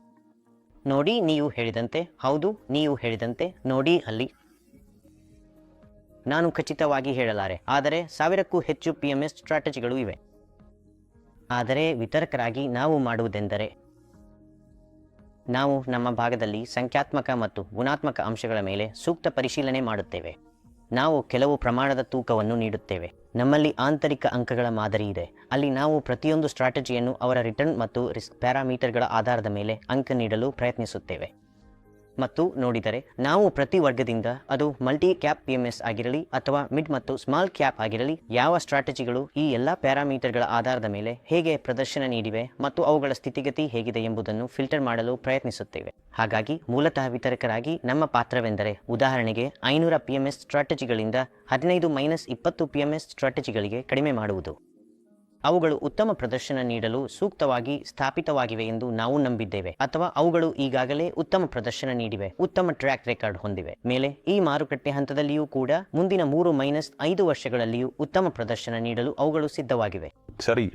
ನೋಡಿ, ನೀವು ಹೇಳಿದಂತೆ, ಹೌದು, ನೀವು ಹೇಳಿದಂತೆ, ನೋಡಿ ಅಲ್ಲಿ. ನಾನು ಖಚಿತವಾಗಿ ಹೇಳಲಾರೆ, ಆದರೆ ಸಾವಿರಕ್ಕೂ ಹೆಚ್ಚು ಪಿ ಎಂ ಎಸ್ ಸ್ಟ್ರಾಟಜಿಗಳು ಇವೆ. ಆದರೆ ವಿತರಕರಾಗಿ ನಾವು ಮಾಡುವುದೆಂದರೆ ನಾವು ನಮ್ಮ ಭಾಗದಲ್ಲಿ ಸಂಖ್ಯಾತ್ಮಕ ಮತ್ತು ಗುಣಾತ್ಮಕ ಅಂಶಗಳ ಮೇಲೆ ಸೂಕ್ತ ಪರಿಶೀಲನೆ ಮಾಡುತ್ತೇವೆ. ನಾವು ಕೆಲವು ಪ್ರಮಾಣದ ತೂಕವನ್ನು ನೀಡುತ್ತೇವೆ. ನಮ್ಮಲ್ಲಿ ಆಂತರಿಕ ಅಂಕಗಳ ಮಾದರಿ ಇದೆ. ಅಲ್ಲಿ ನಾವು ಪ್ರತಿಯೊಂದು ಸ್ಟ್ರಾಟಜಿಯನ್ನು ಅವರ ರಿಟರ್ನ್ ಮತ್ತು ರಿಸ್ಕ್ ಪ್ಯಾರಾಮೀಟರ್ಗಳ ಆಧಾರದ ಮೇಲೆ ಅಂಕ ನೀಡಲು ಪ್ರಯತ್ನಿಸುತ್ತೇವೆ. ಮತ್ತು ನೋಡಿದರೆ ನಾವು ಪ್ರತಿ ವರ್ಗದಿಂದ ಅದು ಮಲ್ಟಿ ಕ್ಯಾಪ್ ಪಿ ಆಗಿರಲಿ ಅಥವಾ ಮಿಡ್ ಮತ್ತು ಸ್ಮಾಲ್ ಕ್ಯಾಪ್ ಆಗಿರಲಿ ಯಾವ ಸ್ಟ್ರಾಟಜಿಗಳು ಈ ಎಲ್ಲ ಪ್ಯಾರಾಮೀಟರ್ಗಳ ಆಧಾರದ ಮೇಲೆ ಹೇಗೆ ಪ್ರದರ್ಶನ ನೀಡಿವೆ ಮತ್ತು ಅವುಗಳ ಸ್ಥಿತಿಗತಿ ಹೇಗಿದೆ ಎಂಬುದನ್ನು ಫಿಲ್ಟರ್ ಮಾಡಲು ಪ್ರಯತ್ನಿಸುತ್ತೇವೆ. ಹಾಗಾಗಿ ಮೂಲತಃ ವಿತರಕರಾಗಿ ನಮ್ಮ ಪಾತ್ರವೆಂದರೆ ಉದಾಹರಣೆಗೆ ಐನೂರ ಪಿ ಎಂ ಎಸ್ ಸ್ಟ್ರಾಟಜಿಗಳಿಂದ ಹದಿನೈದು ಮೈನಸ್ ಇಪ್ಪತ್ತು ಪಿ ಎಂ ಎಸ್ ಸ್ಟ್ರಾಟಜಿಗಳಿಗೆ ಕಡಿಮೆ ಮಾಡುವುದು. ಅವುಗಳು ಉತ್ತಮ ಪ್ರದರ್ಶನ ನೀಡಲು ಸೂಕ್ತವಾಗಿ ಸ್ಥಾಪಿತವಾಗಿವೆ ಎಂದು ನಾವು ನಂಬಿದ್ದೇವೆ. ಅಥವಾ ಅವುಗಳು ಈಗಾಗಲೇ ಉತ್ತಮ ಪ್ರದರ್ಶನ ನೀಡಿವೆ, ಉತ್ತಮ ಟ್ರ್ಯಾಕ್ ರೆಕಾರ್ಡ್ ಹೊಂದಿವೆ. ಮೇಲೆ ಈ ಮಾರುಕಟ್ಟೆ ಹಂತದಲ್ಲಿಯೂ ಕೂಡ ಮುಂದಿನ ಮೂರು ಮೈನಸ್ ಐದು ವರ್ಷಗಳಲ್ಲಿಯೂ ಉತ್ತಮ ಪ್ರದರ್ಶನ ನೀಡಲು ಅವುಗಳು ಸಿದ್ಧವಾಗಿವೆ. ಸರಿ.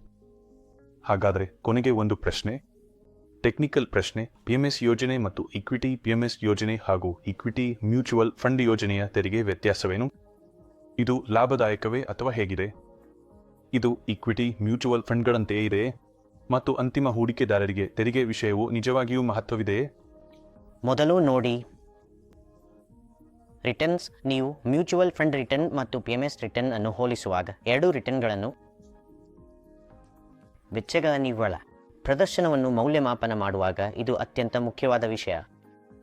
ಹಾಗಾದರೆ ಕೊನೆಗೆ ಒಂದು ಪ್ರಶ್ನೆ. ಟೆಕ್ನಿಕಲ್ ಪ್ರಶ್ನೆ ಪಿಎಂಎಸ್ ಯೋಜನೆ ಮತ್ತು ಇಕ್ವಿಟಿ ಪಿಎಂಎಸ್ ಯೋಜನೆ ಹಾಗೂ ಇಕ್ವಿಟಿ ಮ್ಯೂಚುವಲ್ ಫಂಡ್ ಯೋಜನೆಯ ತೆರಿಗೆ ವ್ಯತ್ಯಾಸವೇನು? ಇದು ಲಾಭದಾಯಕವೇ ಅಥವಾ ಹೇಗಿದೆ? ಇದು ಇಕ್ವಿಟಿ, ಮ್ಯೂಚುವಲ್ ಫಂಡ್ಗಳಂತೆಯೇ ಇದೆ. ಮತ್ತು ಅಂತಿಮ ಹೂಡಿಕೆದಾರರಿಗೆ ತೆರಿಗೆ ವಿಷಯವು ನಿಜವಾಗಿಯೂ ಮಹತ್ವವಿದೆ. ಮೊದಲು ನೋಡಿ. ರಿಟರ್ನ್ಸ್, ನೀವು ಮ್ಯೂಚುವಲ್ ಫಂಡ್ ರಿಟರ್ನ್ ಮತ್ತು ಪಿ ಎಂ ಎಸ್ ರಿಟರ್ನ್ ಅನ್ನು ಹೋಲಿಸುವಾಗ ಎರಡೂ ರಿಟರ್ನ್ಗಳನ್ನು ವೆಚ್ಚಗಳ ನಿವ್ವಳ ಪ್ರದರ್ಶನವನ್ನು ಮೌಲ್ಯಮಾಪನ ಮಾಡುವಾಗ ಇದು ಅತ್ಯಂತ ಮುಖ್ಯವಾದ ವಿಷಯ.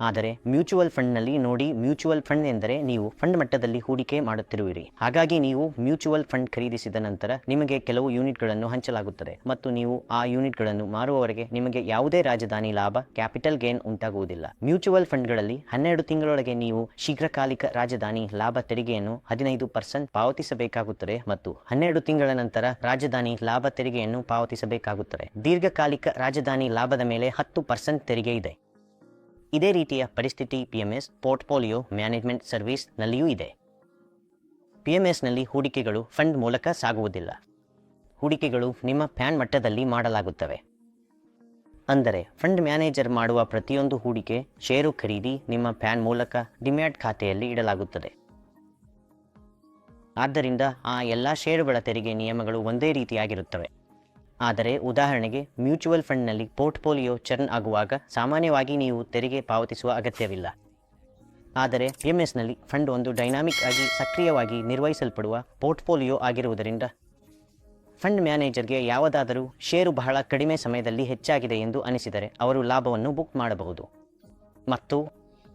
ಆದರೆ ಮ್ಯೂಚುವಲ್ ಫಂಡ್ನಲ್ಲಿ ನೋಡಿ ಮ್ಯೂಚುವಲ್ ಫಂಡ್ ಎಂದರೆ ನೀವು ಫಂಡ್ ಮಟ್ಟದಲ್ಲಿ ಹೂಡಿಕೆ ಮಾಡುತ್ತಿರುವಿರಿ. ಹಾಗಾಗಿ ನೀವು ಮ್ಯೂಚುವಲ್ ಫಂಡ್ ಖರೀದಿಸಿದ ನಂತರ ನಿಮಗೆ ಕೆಲವು ಯೂನಿಟ್ಗಳನ್ನು ಹಂಚಲಾಗುತ್ತದೆ ಮತ್ತು ನೀವು ಆ ಯೂನಿಟ್ಗಳನ್ನು ಮಾರುವವರೆಗೆ ನಿಮಗೆ ಯಾವುದೇ ರಾಜಧಾನಿ ಲಾಭ, ಕ್ಯಾಪಿಟಲ್ ಗೇನ್ ಉಂಟಾಗುವುದಿಲ್ಲ. ಮ್ಯೂಚುವಲ್ ಫಂಡ್ಗಳಲ್ಲಿ ಹನ್ನೆರಡು ತಿಂಗಳೊಳಗೆ ನೀವು ಶೀಘ್ರಕಾಲಿಕ ರಾಜಧಾನಿ ಲಾಭ ತೆರಿಗೆಯನ್ನು ಹದಿನೈದು ಪರ್ಸೆಂಟ್ ಪಾವತಿಸಬೇಕಾಗುತ್ತದೆ ಮತ್ತು ಹನ್ನೆರಡು ತಿಂಗಳ ನಂತರ ರಾಜಧಾನಿ ಲಾಭ ತೆರಿಗೆಯನ್ನು ಪಾವತಿಸಬೇಕಾಗುತ್ತದೆ. ದೀರ್ಘಕಾಲಿಕ ರಾಜಧಾನಿ ಲಾಭದ ಮೇಲೆ ಹತ್ತು ಪರ್ಸೆಂಟ್ ತೆರಿಗೆ ಇದೆ. ಇದೇ ರೀತಿಯ ಪರಿಸ್ಥಿತಿ ಪಿಎಂಎಸ್ ಪೋರ್ಟ್ಫೋಲಿಯೋ ಮ್ಯಾನೇಜ್ಮೆಂಟ್ ಸರ್ವಿಸ್ನಲ್ಲಿಯೂ ಇದೆ. ಪಿಎಂಎಸ್ನಲ್ಲಿ ಹೂಡಿಕೆಗಳು ಫಂಡ್ ಮೂಲಕ ಸಾಗುವುದಿಲ್ಲ. ಹೂಡಿಕೆಗಳು ನಿಮ್ಮ ಪ್ಯಾನ್ ಮಟ್ಟದಲ್ಲಿ ಮಾಡಲಾಗುತ್ತವೆ. ಅಂದರೆ ಫಂಡ್ ಮ್ಯಾನೇಜರ್ ಮಾಡುವ ಪ್ರತಿಯೊಂದು ಹೂಡಿಕೆ, ಷೇರು ಖರೀದಿ ನಿಮ್ಮ ಪ್ಯಾನ್ ಮೂಲಕ ಡಿಮ್ಯಾಟ್ ಖಾತೆಯಲ್ಲಿ ಇಡಲಾಗುತ್ತದೆ. ಆದ್ದರಿಂದ ಆ ಎಲ್ಲ ಷೇರುಗಳ ತೆರಿಗೆ ನಿಯಮಗಳು ಒಂದೇ ರೀತಿಯಾಗಿರುತ್ತವೆ. ಆದರೆ ಉದಾಹರಣೆಗೆ ಮ್ಯೂಚುವಲ್ ಫಂಡ್ನಲ್ಲಿ ಪೋರ್ಟ್ಫೋಲಿಯೋ ಚರ್ನ್ ಆಗುವಾಗ ಸಾಮಾನ್ಯವಾಗಿ ನೀವು ತೆರಿಗೆ ಪಾವತಿಸುವ ಅಗತ್ಯವಿಲ್ಲ. ಆದರೆ ಪಿಎಂಎಸ್ನಲ್ಲಿ ಫಂಡ್ ಒಂದು ಡೈನಾಮಿಕ್ ಆಗಿ ಸಕ್ರಿಯವಾಗಿ ನಿರ್ವಹಿಸಲ್ಪಡುವ ಪೋರ್ಟ್ಫೋಲಿಯೋ ಆಗಿರುವುದರಿಂದ ಫಂಡ್ ಮ್ಯಾನೇಜರ್ಗೆ ಯಾವುದಾದರೂ ಷೇರು ಬಹಳ ಕಡಿಮೆ ಸಮಯದಲ್ಲಿ ಹೆಚ್ಚಾಗಿದೆ ಎಂದು ಅನಿಸಿದರೆ ಅವರು ಲಾಭವನ್ನು ಬುಕ್ ಮಾಡಬಹುದು. ಮತ್ತು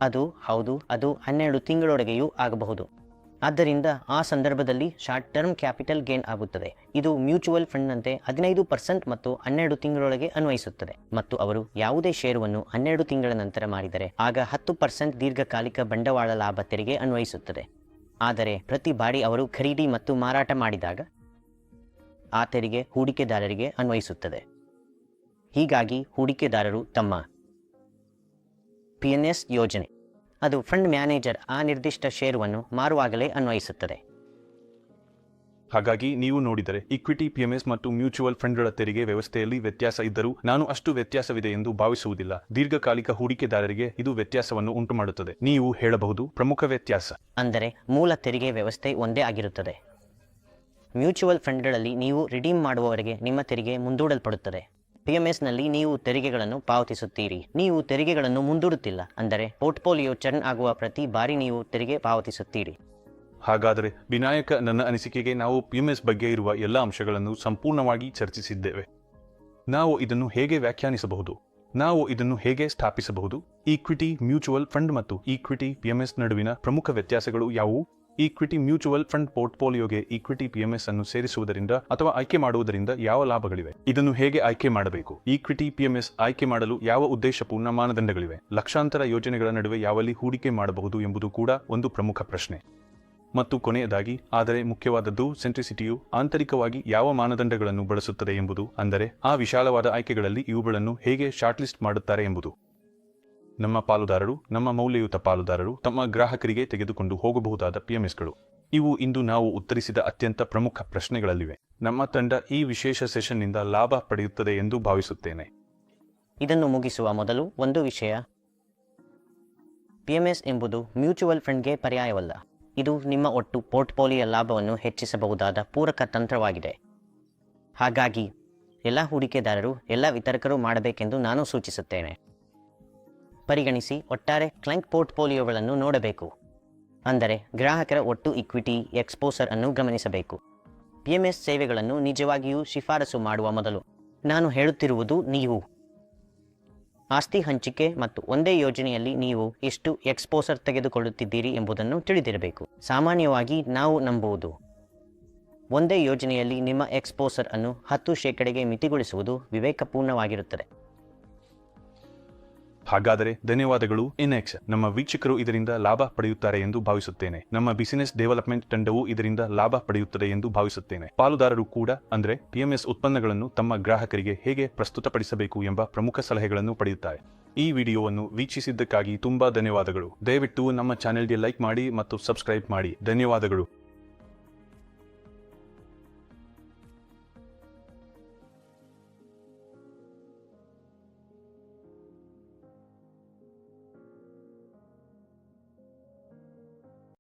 ಅದು ಹೌದು ಅದು ಹನ್ನೆರಡು ತಿಂಗಳೊಳಗೆಯೂ ಆಗಬಹುದು. ಆದ್ದರಿಂದ ಆ ಸಂದರ್ಭದಲ್ಲಿ ಶಾರ್ಟ್ ಟರ್ಮ್ ಕ್ಯಾಪಿಟಲ್ ಗೇನ್ ಆಗುತ್ತದೆ. ಇದು ಮ್ಯೂಚುವಲ್ ಫಂಡ್ನಂತೆ ಹದಿನೈದು ಪರ್ಸೆಂಟ್ ಮತ್ತು ಹನ್ನೆರಡು ತಿಂಗಳೊಳಗೆ ಅನ್ವಯಿಸುತ್ತದೆ. ಮತ್ತು ಅವರು ಯಾವುದೇ ಷೇರುವನ್ನು ಹನ್ನೆರಡು ತಿಂಗಳ ನಂತರ ಮಾಡಿದರೆ ಆಗ ಹತ್ತು ಪರ್ಸೆಂಟ್ ದೀರ್ಘಕಾಲಿಕ ಬಂಡವಾಳ ಲಾಭ ತೆರಿಗೆ ಅನ್ವಯಿಸುತ್ತದೆ. ಆದರೆ ಪ್ರತಿ ಬಾರಿ ಅವರು ಖರೀದಿ ಮತ್ತು ಮಾರಾಟ ಮಾಡಿದಾಗ ಆ ತೆರಿಗೆ ಹೂಡಿಕೆದಾರರಿಗೆ ಅನ್ವಯಿಸುತ್ತದೆ. ಹೀಗಾಗಿ ಹೂಡಿಕೆದಾರರು ತಮ್ಮ ಪಿ ಎನ್ ಎಸ್ ಯೋಜನೆ ಅದು ಫಂಡ್ ಮ್ಯಾನೇಜರ್ ಆ ನಿರ್ದಿಷ್ಟ ಷೇರುವನ್ನು ಮಾರುವಾಗಲೇ ಅನ್ವಯಿಸುತ್ತದೆ. ಹಾಗಾಗಿ ನೀವು ನೋಡಿದರೆ ಇಕ್ವಿಟಿ ಪಿಎಂಎಸ್ ಮತ್ತು ಮ್ಯೂಚುವಲ್ ಫಂಡ್ಗಳ ತೆರಿಗೆ ವ್ಯವಸ್ಥೆಯಲ್ಲಿ ವ್ಯತ್ಯಾಸ ಇದ್ದರೂ ನಾನು ಅಷ್ಟು ವ್ಯತ್ಯಾಸವಿದೆ ಎಂದು ಭಾವಿಸುವುದಿಲ್ಲ. ದೀರ್ಘಕಾಲಿಕ ಹೂಡಿಕೆದಾರರಿಗೆ ಇದು ವ್ಯತ್ಯಾಸವನ್ನು ಉಂಟುಮಾಡುತ್ತದೆ. ನೀವು ಹೇಳಬಹುದು ಪ್ರಮುಖ ವ್ಯತ್ಯಾಸ. ಅಂದರೆ ಮೂಲ ತೆರಿಗೆ ವ್ಯವಸ್ಥೆ ಒಂದೇ ಆಗಿರುತ್ತದೆ. ಮ್ಯೂಚುವಲ್ ಫಂಡ್ಗಳಲ್ಲಿ ನೀವು ರಿಡೀಮ್ ಮಾಡುವವರೆಗೆ ನಿಮ್ಮ ತೆರಿಗೆ ಮುಂದೂಡಲ್ಪಡುತ್ತದೆ. ಪಿಎಂಎಸ್ನಲ್ಲಿ ನೀವು ತೆರಿಗೆಗಳನ್ನು ಪಾವತಿಸುತ್ತೀರಿ. ನೀವು ತೆರಿಗೆಗಳನ್ನು ಮುಂದೂಡುತ್ತಿಲ್ಲ. ಅಂದರೆ ಪೋರ್ಟ್ಫೋಲಿಯೋ ಚರ್ನ್ ಆಗುವ ಪ್ರತಿ ಬಾರಿ ನೀವು ತೆರಿಗೆ ಪಾವತಿಸುತ್ತೀರಿ. ಹಾಗಾದರೆ ವಿನಾಯಕ, ನನ್ನ ಅನಿಸಿಕೆಗೆ ನಾವು ಪಿಎಂಎಸ್ ಬಗ್ಗೆ ಇರುವ ಎಲ್ಲ ಅಂಶಗಳನ್ನು ಸಂಪೂರ್ಣವಾಗಿ ಚರ್ಚಿಸಿದ್ದೇವೆ. ನಾವು ಇದನ್ನು ಹೇಗೆ ವ್ಯಾಖ್ಯಾನಿಸಬಹುದು? ನಾವು ಇದನ್ನು ಹೇಗೆ ಸ್ಥಾಪಿಸಬಹುದು? ಈಕ್ವಿಟಿ, ಮ್ಯೂಚುವಲ್ ಫಂಡ್ ಮತ್ತು ಈಕ್ವಿಟಿ ಪಿಎಂಎಸ್ ನಡುವಿನ ಪ್ರಮುಖ ವ್ಯತ್ಯಾಸಗಳು ಯಾವುವು? ಈಕ್ವಿಟಿ ಮ್ಯೂಚುವಲ್ ಫಂಡ್ ಪೋರ್ಟ್ಫೋಲಿಯೋಗೆ ಈಕ್ವಿಟಿ ಪಿಎಂಎಸ್ ಅನ್ನು ಸೇರಿಸುವುದರಿಂದ ಅಥವಾ ಆಯ್ಕೆ ಮಾಡುವುದರಿಂದ ಯಾವ ಲಾಭಗಳಿವೆ? ಇದನ್ನು ಹೇಗೆ ಆಯ್ಕೆ ಮಾಡಬೇಕು? ಈಕ್ವಿಟಿ ಪಿಎಂಎಸ್ ಆಯ್ಕೆ ಮಾಡಲು ಯಾವ ಉದ್ದೇಶಪೂರ್ಣ ಮಾನದಂಡಗಳಿವೆ? ಲಕ್ಷಾಂತರ ಯೋಜನೆಗಳ ನಡುವೆ ಯಾವಲ್ಲಿ ಹೂಡಿಕೆ ಮಾಡಬಹುದು ಎಂಬುದು ಕೂಡ ಒಂದು ಪ್ರಮುಖ ಪ್ರಶ್ನೆ. ಮತ್ತು ಕೊನೆಯದಾಗಿ, ಆದರೆ ಮುಖ್ಯವಾದದ್ದು ಸೆಂಟ್ರಿಸಿಟಿಯು ಆಂತರಿಕವಾಗಿ ಯಾವ ಮಾನದಂಡಗಳನ್ನು ಬಳಸುತ್ತದೆ ಎಂಬುದು, ಅಂದರೆ ಆ ವಿಶಾಲವಾದ ಆಯ್ಕೆಗಳಲ್ಲಿ ಇವುಗಳನ್ನು ಹೇಗೆ ಶಾರ್ಟ್ಲಿಸ್ಟ್ ಮಾಡುತ್ತಾರೆ ಎಂಬುದು. ನಮ್ಮ ಪಾಲುದಾರರು, ನಮ್ಮ ಮೌಲ್ಯಯುತ ಪಾಲುದಾರರು ತಮ್ಮ ಗ್ರಾಹಕರಿಗೆ ತೆಗೆದುಕೊಂಡು ಹೋಗಬಹುದಾದ ಪಿಎಂಎಸ್ಗಳು. ಇವು ಇಂದು ನಾವು ಉತ್ತರಿಸಿದ ಅತ್ಯಂತ ಪ್ರಮುಖ ಪ್ರಶ್ನೆಗಳಲ್ಲಿವೆ. ನಮ್ಮ ತಂಡ ಈ ವಿಶೇಷ ಸೆಷನ್ನಿಂದ ಲಾಭ ಪಡೆಯುತ್ತದೆ ಎಂದು ಭಾವಿಸುತ್ತೇನೆ. ಇದನ್ನು ಮುಗಿಸುವ ಮೊದಲು ಒಂದು ವಿಷಯ. ಪಿಎಂಎಸ್ ಎಂಬುದು ಮ್ಯೂಚುವಲ್ ಫಂಡ್ಗೆ ಪರ್ಯಾಯವಲ್ಲ. ಇದು ನಿಮ್ಮ ಒಟ್ಟು ಪೋರ್ಟ್ಫೋಲಿಯೋ ಲಾಭವನ್ನು ಹೆಚ್ಚಿಸಬಹುದಾದ ಪೂರಕ ತಂತ್ರವಾಗಿದೆ. ಹಾಗಾಗಿ, ಎಲ್ಲ ಹೂಡಿಕೆದಾರರು, ಎಲ್ಲ ವಿತರಕರು ಮಾಡಬೇಕೆಂದು ನಾನು ಸೂಚಿಸುತ್ತೇನೆ. ಪರಿಗಣಿಸಿ ಒಟ್ಟಾರೆ ಕ್ಲೈಂಟ್ ಪೋರ್ಟ್ಫೋಲಿಯೋಗಳನ್ನು ನೋಡಬೇಕು. ಅಂದರೆ ಗ್ರಾಹಕರ ಒಟ್ಟು ಇಕ್ವಿಟಿ, ಎಕ್ಸ್ಪೋಸರ್ ಅನ್ನು ಗಮನಿಸಬೇಕು. ಪಿಎಂಎಸ್ ಸೇವೆಗಳನ್ನು ನಿಜವಾಗಿಯೂ ಶಿಫಾರಸು ಮಾಡುವ ಮೊದಲು ನಾನು ಹೇಳುತ್ತಿರುವುದು ನೀವು. ಆಸ್ತಿ ಹಂಚಿಕೆ ಮತ್ತು ಒಂದೇ ಯೋಜನೆಯಲ್ಲಿ ನೀವು ಎಷ್ಟು ಎಕ್ಸ್ಪೋಸರ್ ತೆಗೆದುಕೊಳ್ಳುತ್ತಿದ್ದೀರಿ ಎಂಬುದನ್ನು ತಿಳಿದಿರಬೇಕು. ಸಾಮಾನ್ಯವಾಗಿ ನಾವು ನಂಬುವುದು ಒಂದೇ ಯೋಜನೆಯಲ್ಲಿ ನಿಮ್ಮ ಎಕ್ಸ್ಪೋಸರ್ ಅನ್ನು ಹತ್ತು ಶೇಕಡೆಗೆ ಮಿತಿಗೊಳಿಸುವುದು ವಿವೇಕಪೂರ್ಣವಾಗಿರುತ್ತದೆ. ಹಾಗಾದರೆ ಧನ್ಯವಾದಗಳು ಇನ್ಎಕ್ಸ್ ನಮ್ಮ ವೀಕ್ಷಕರು ಇದರಿಂದ ಲಾಭ ಪಡೆಯುತ್ತಾರೆ ಎಂದು ಭಾವಿಸುತ್ತೇನೆ. ನಮ್ಮ ಬಿಸಿನೆಸ್ ಡೆವಲಪ್ಮೆಂಟ್ ತಂಡವು ಇದರಿಂದ ಲಾಭ ಪಡೆಯುತ್ತದೆ ಎಂದು ಭಾವಿಸುತ್ತೇನೆ. ಪಾಲುದಾರರು ಕೂಡ, ಅಂದರೆ ಪಿಎಂಎಸ್ ಉತ್ಪನ್ನಗಳನ್ನು ತಮ್ಮ ಗ್ರಾಹಕರಿಗೆ ಹೇಗೆ ಪ್ರಸ್ತುತಪಡಿಸಬೇಕು ಎಂಬ ಪ್ರಮುಖ ಸಲಹೆಗಳನ್ನು ಪಡೆಯುತ್ತಾರೆ. ಈ ವಿಡಿಯೋವನ್ನು ವೀಕ್ಷಿಸಿದ್ದಕ್ಕಾಗಿ ತುಂಬಾ ಧನ್ಯವಾದಗಳು. ದಯವಿಟ್ಟು ನಮ್ಮ ಚಾನೆಲ್ಗೆ ಲೈಕ್ ಮಾಡಿ ಮತ್ತು ಸಬ್ಸ್ಕ್ರೈಬ್ ಮಾಡಿ. ಧನ್ಯವಾದಗಳು.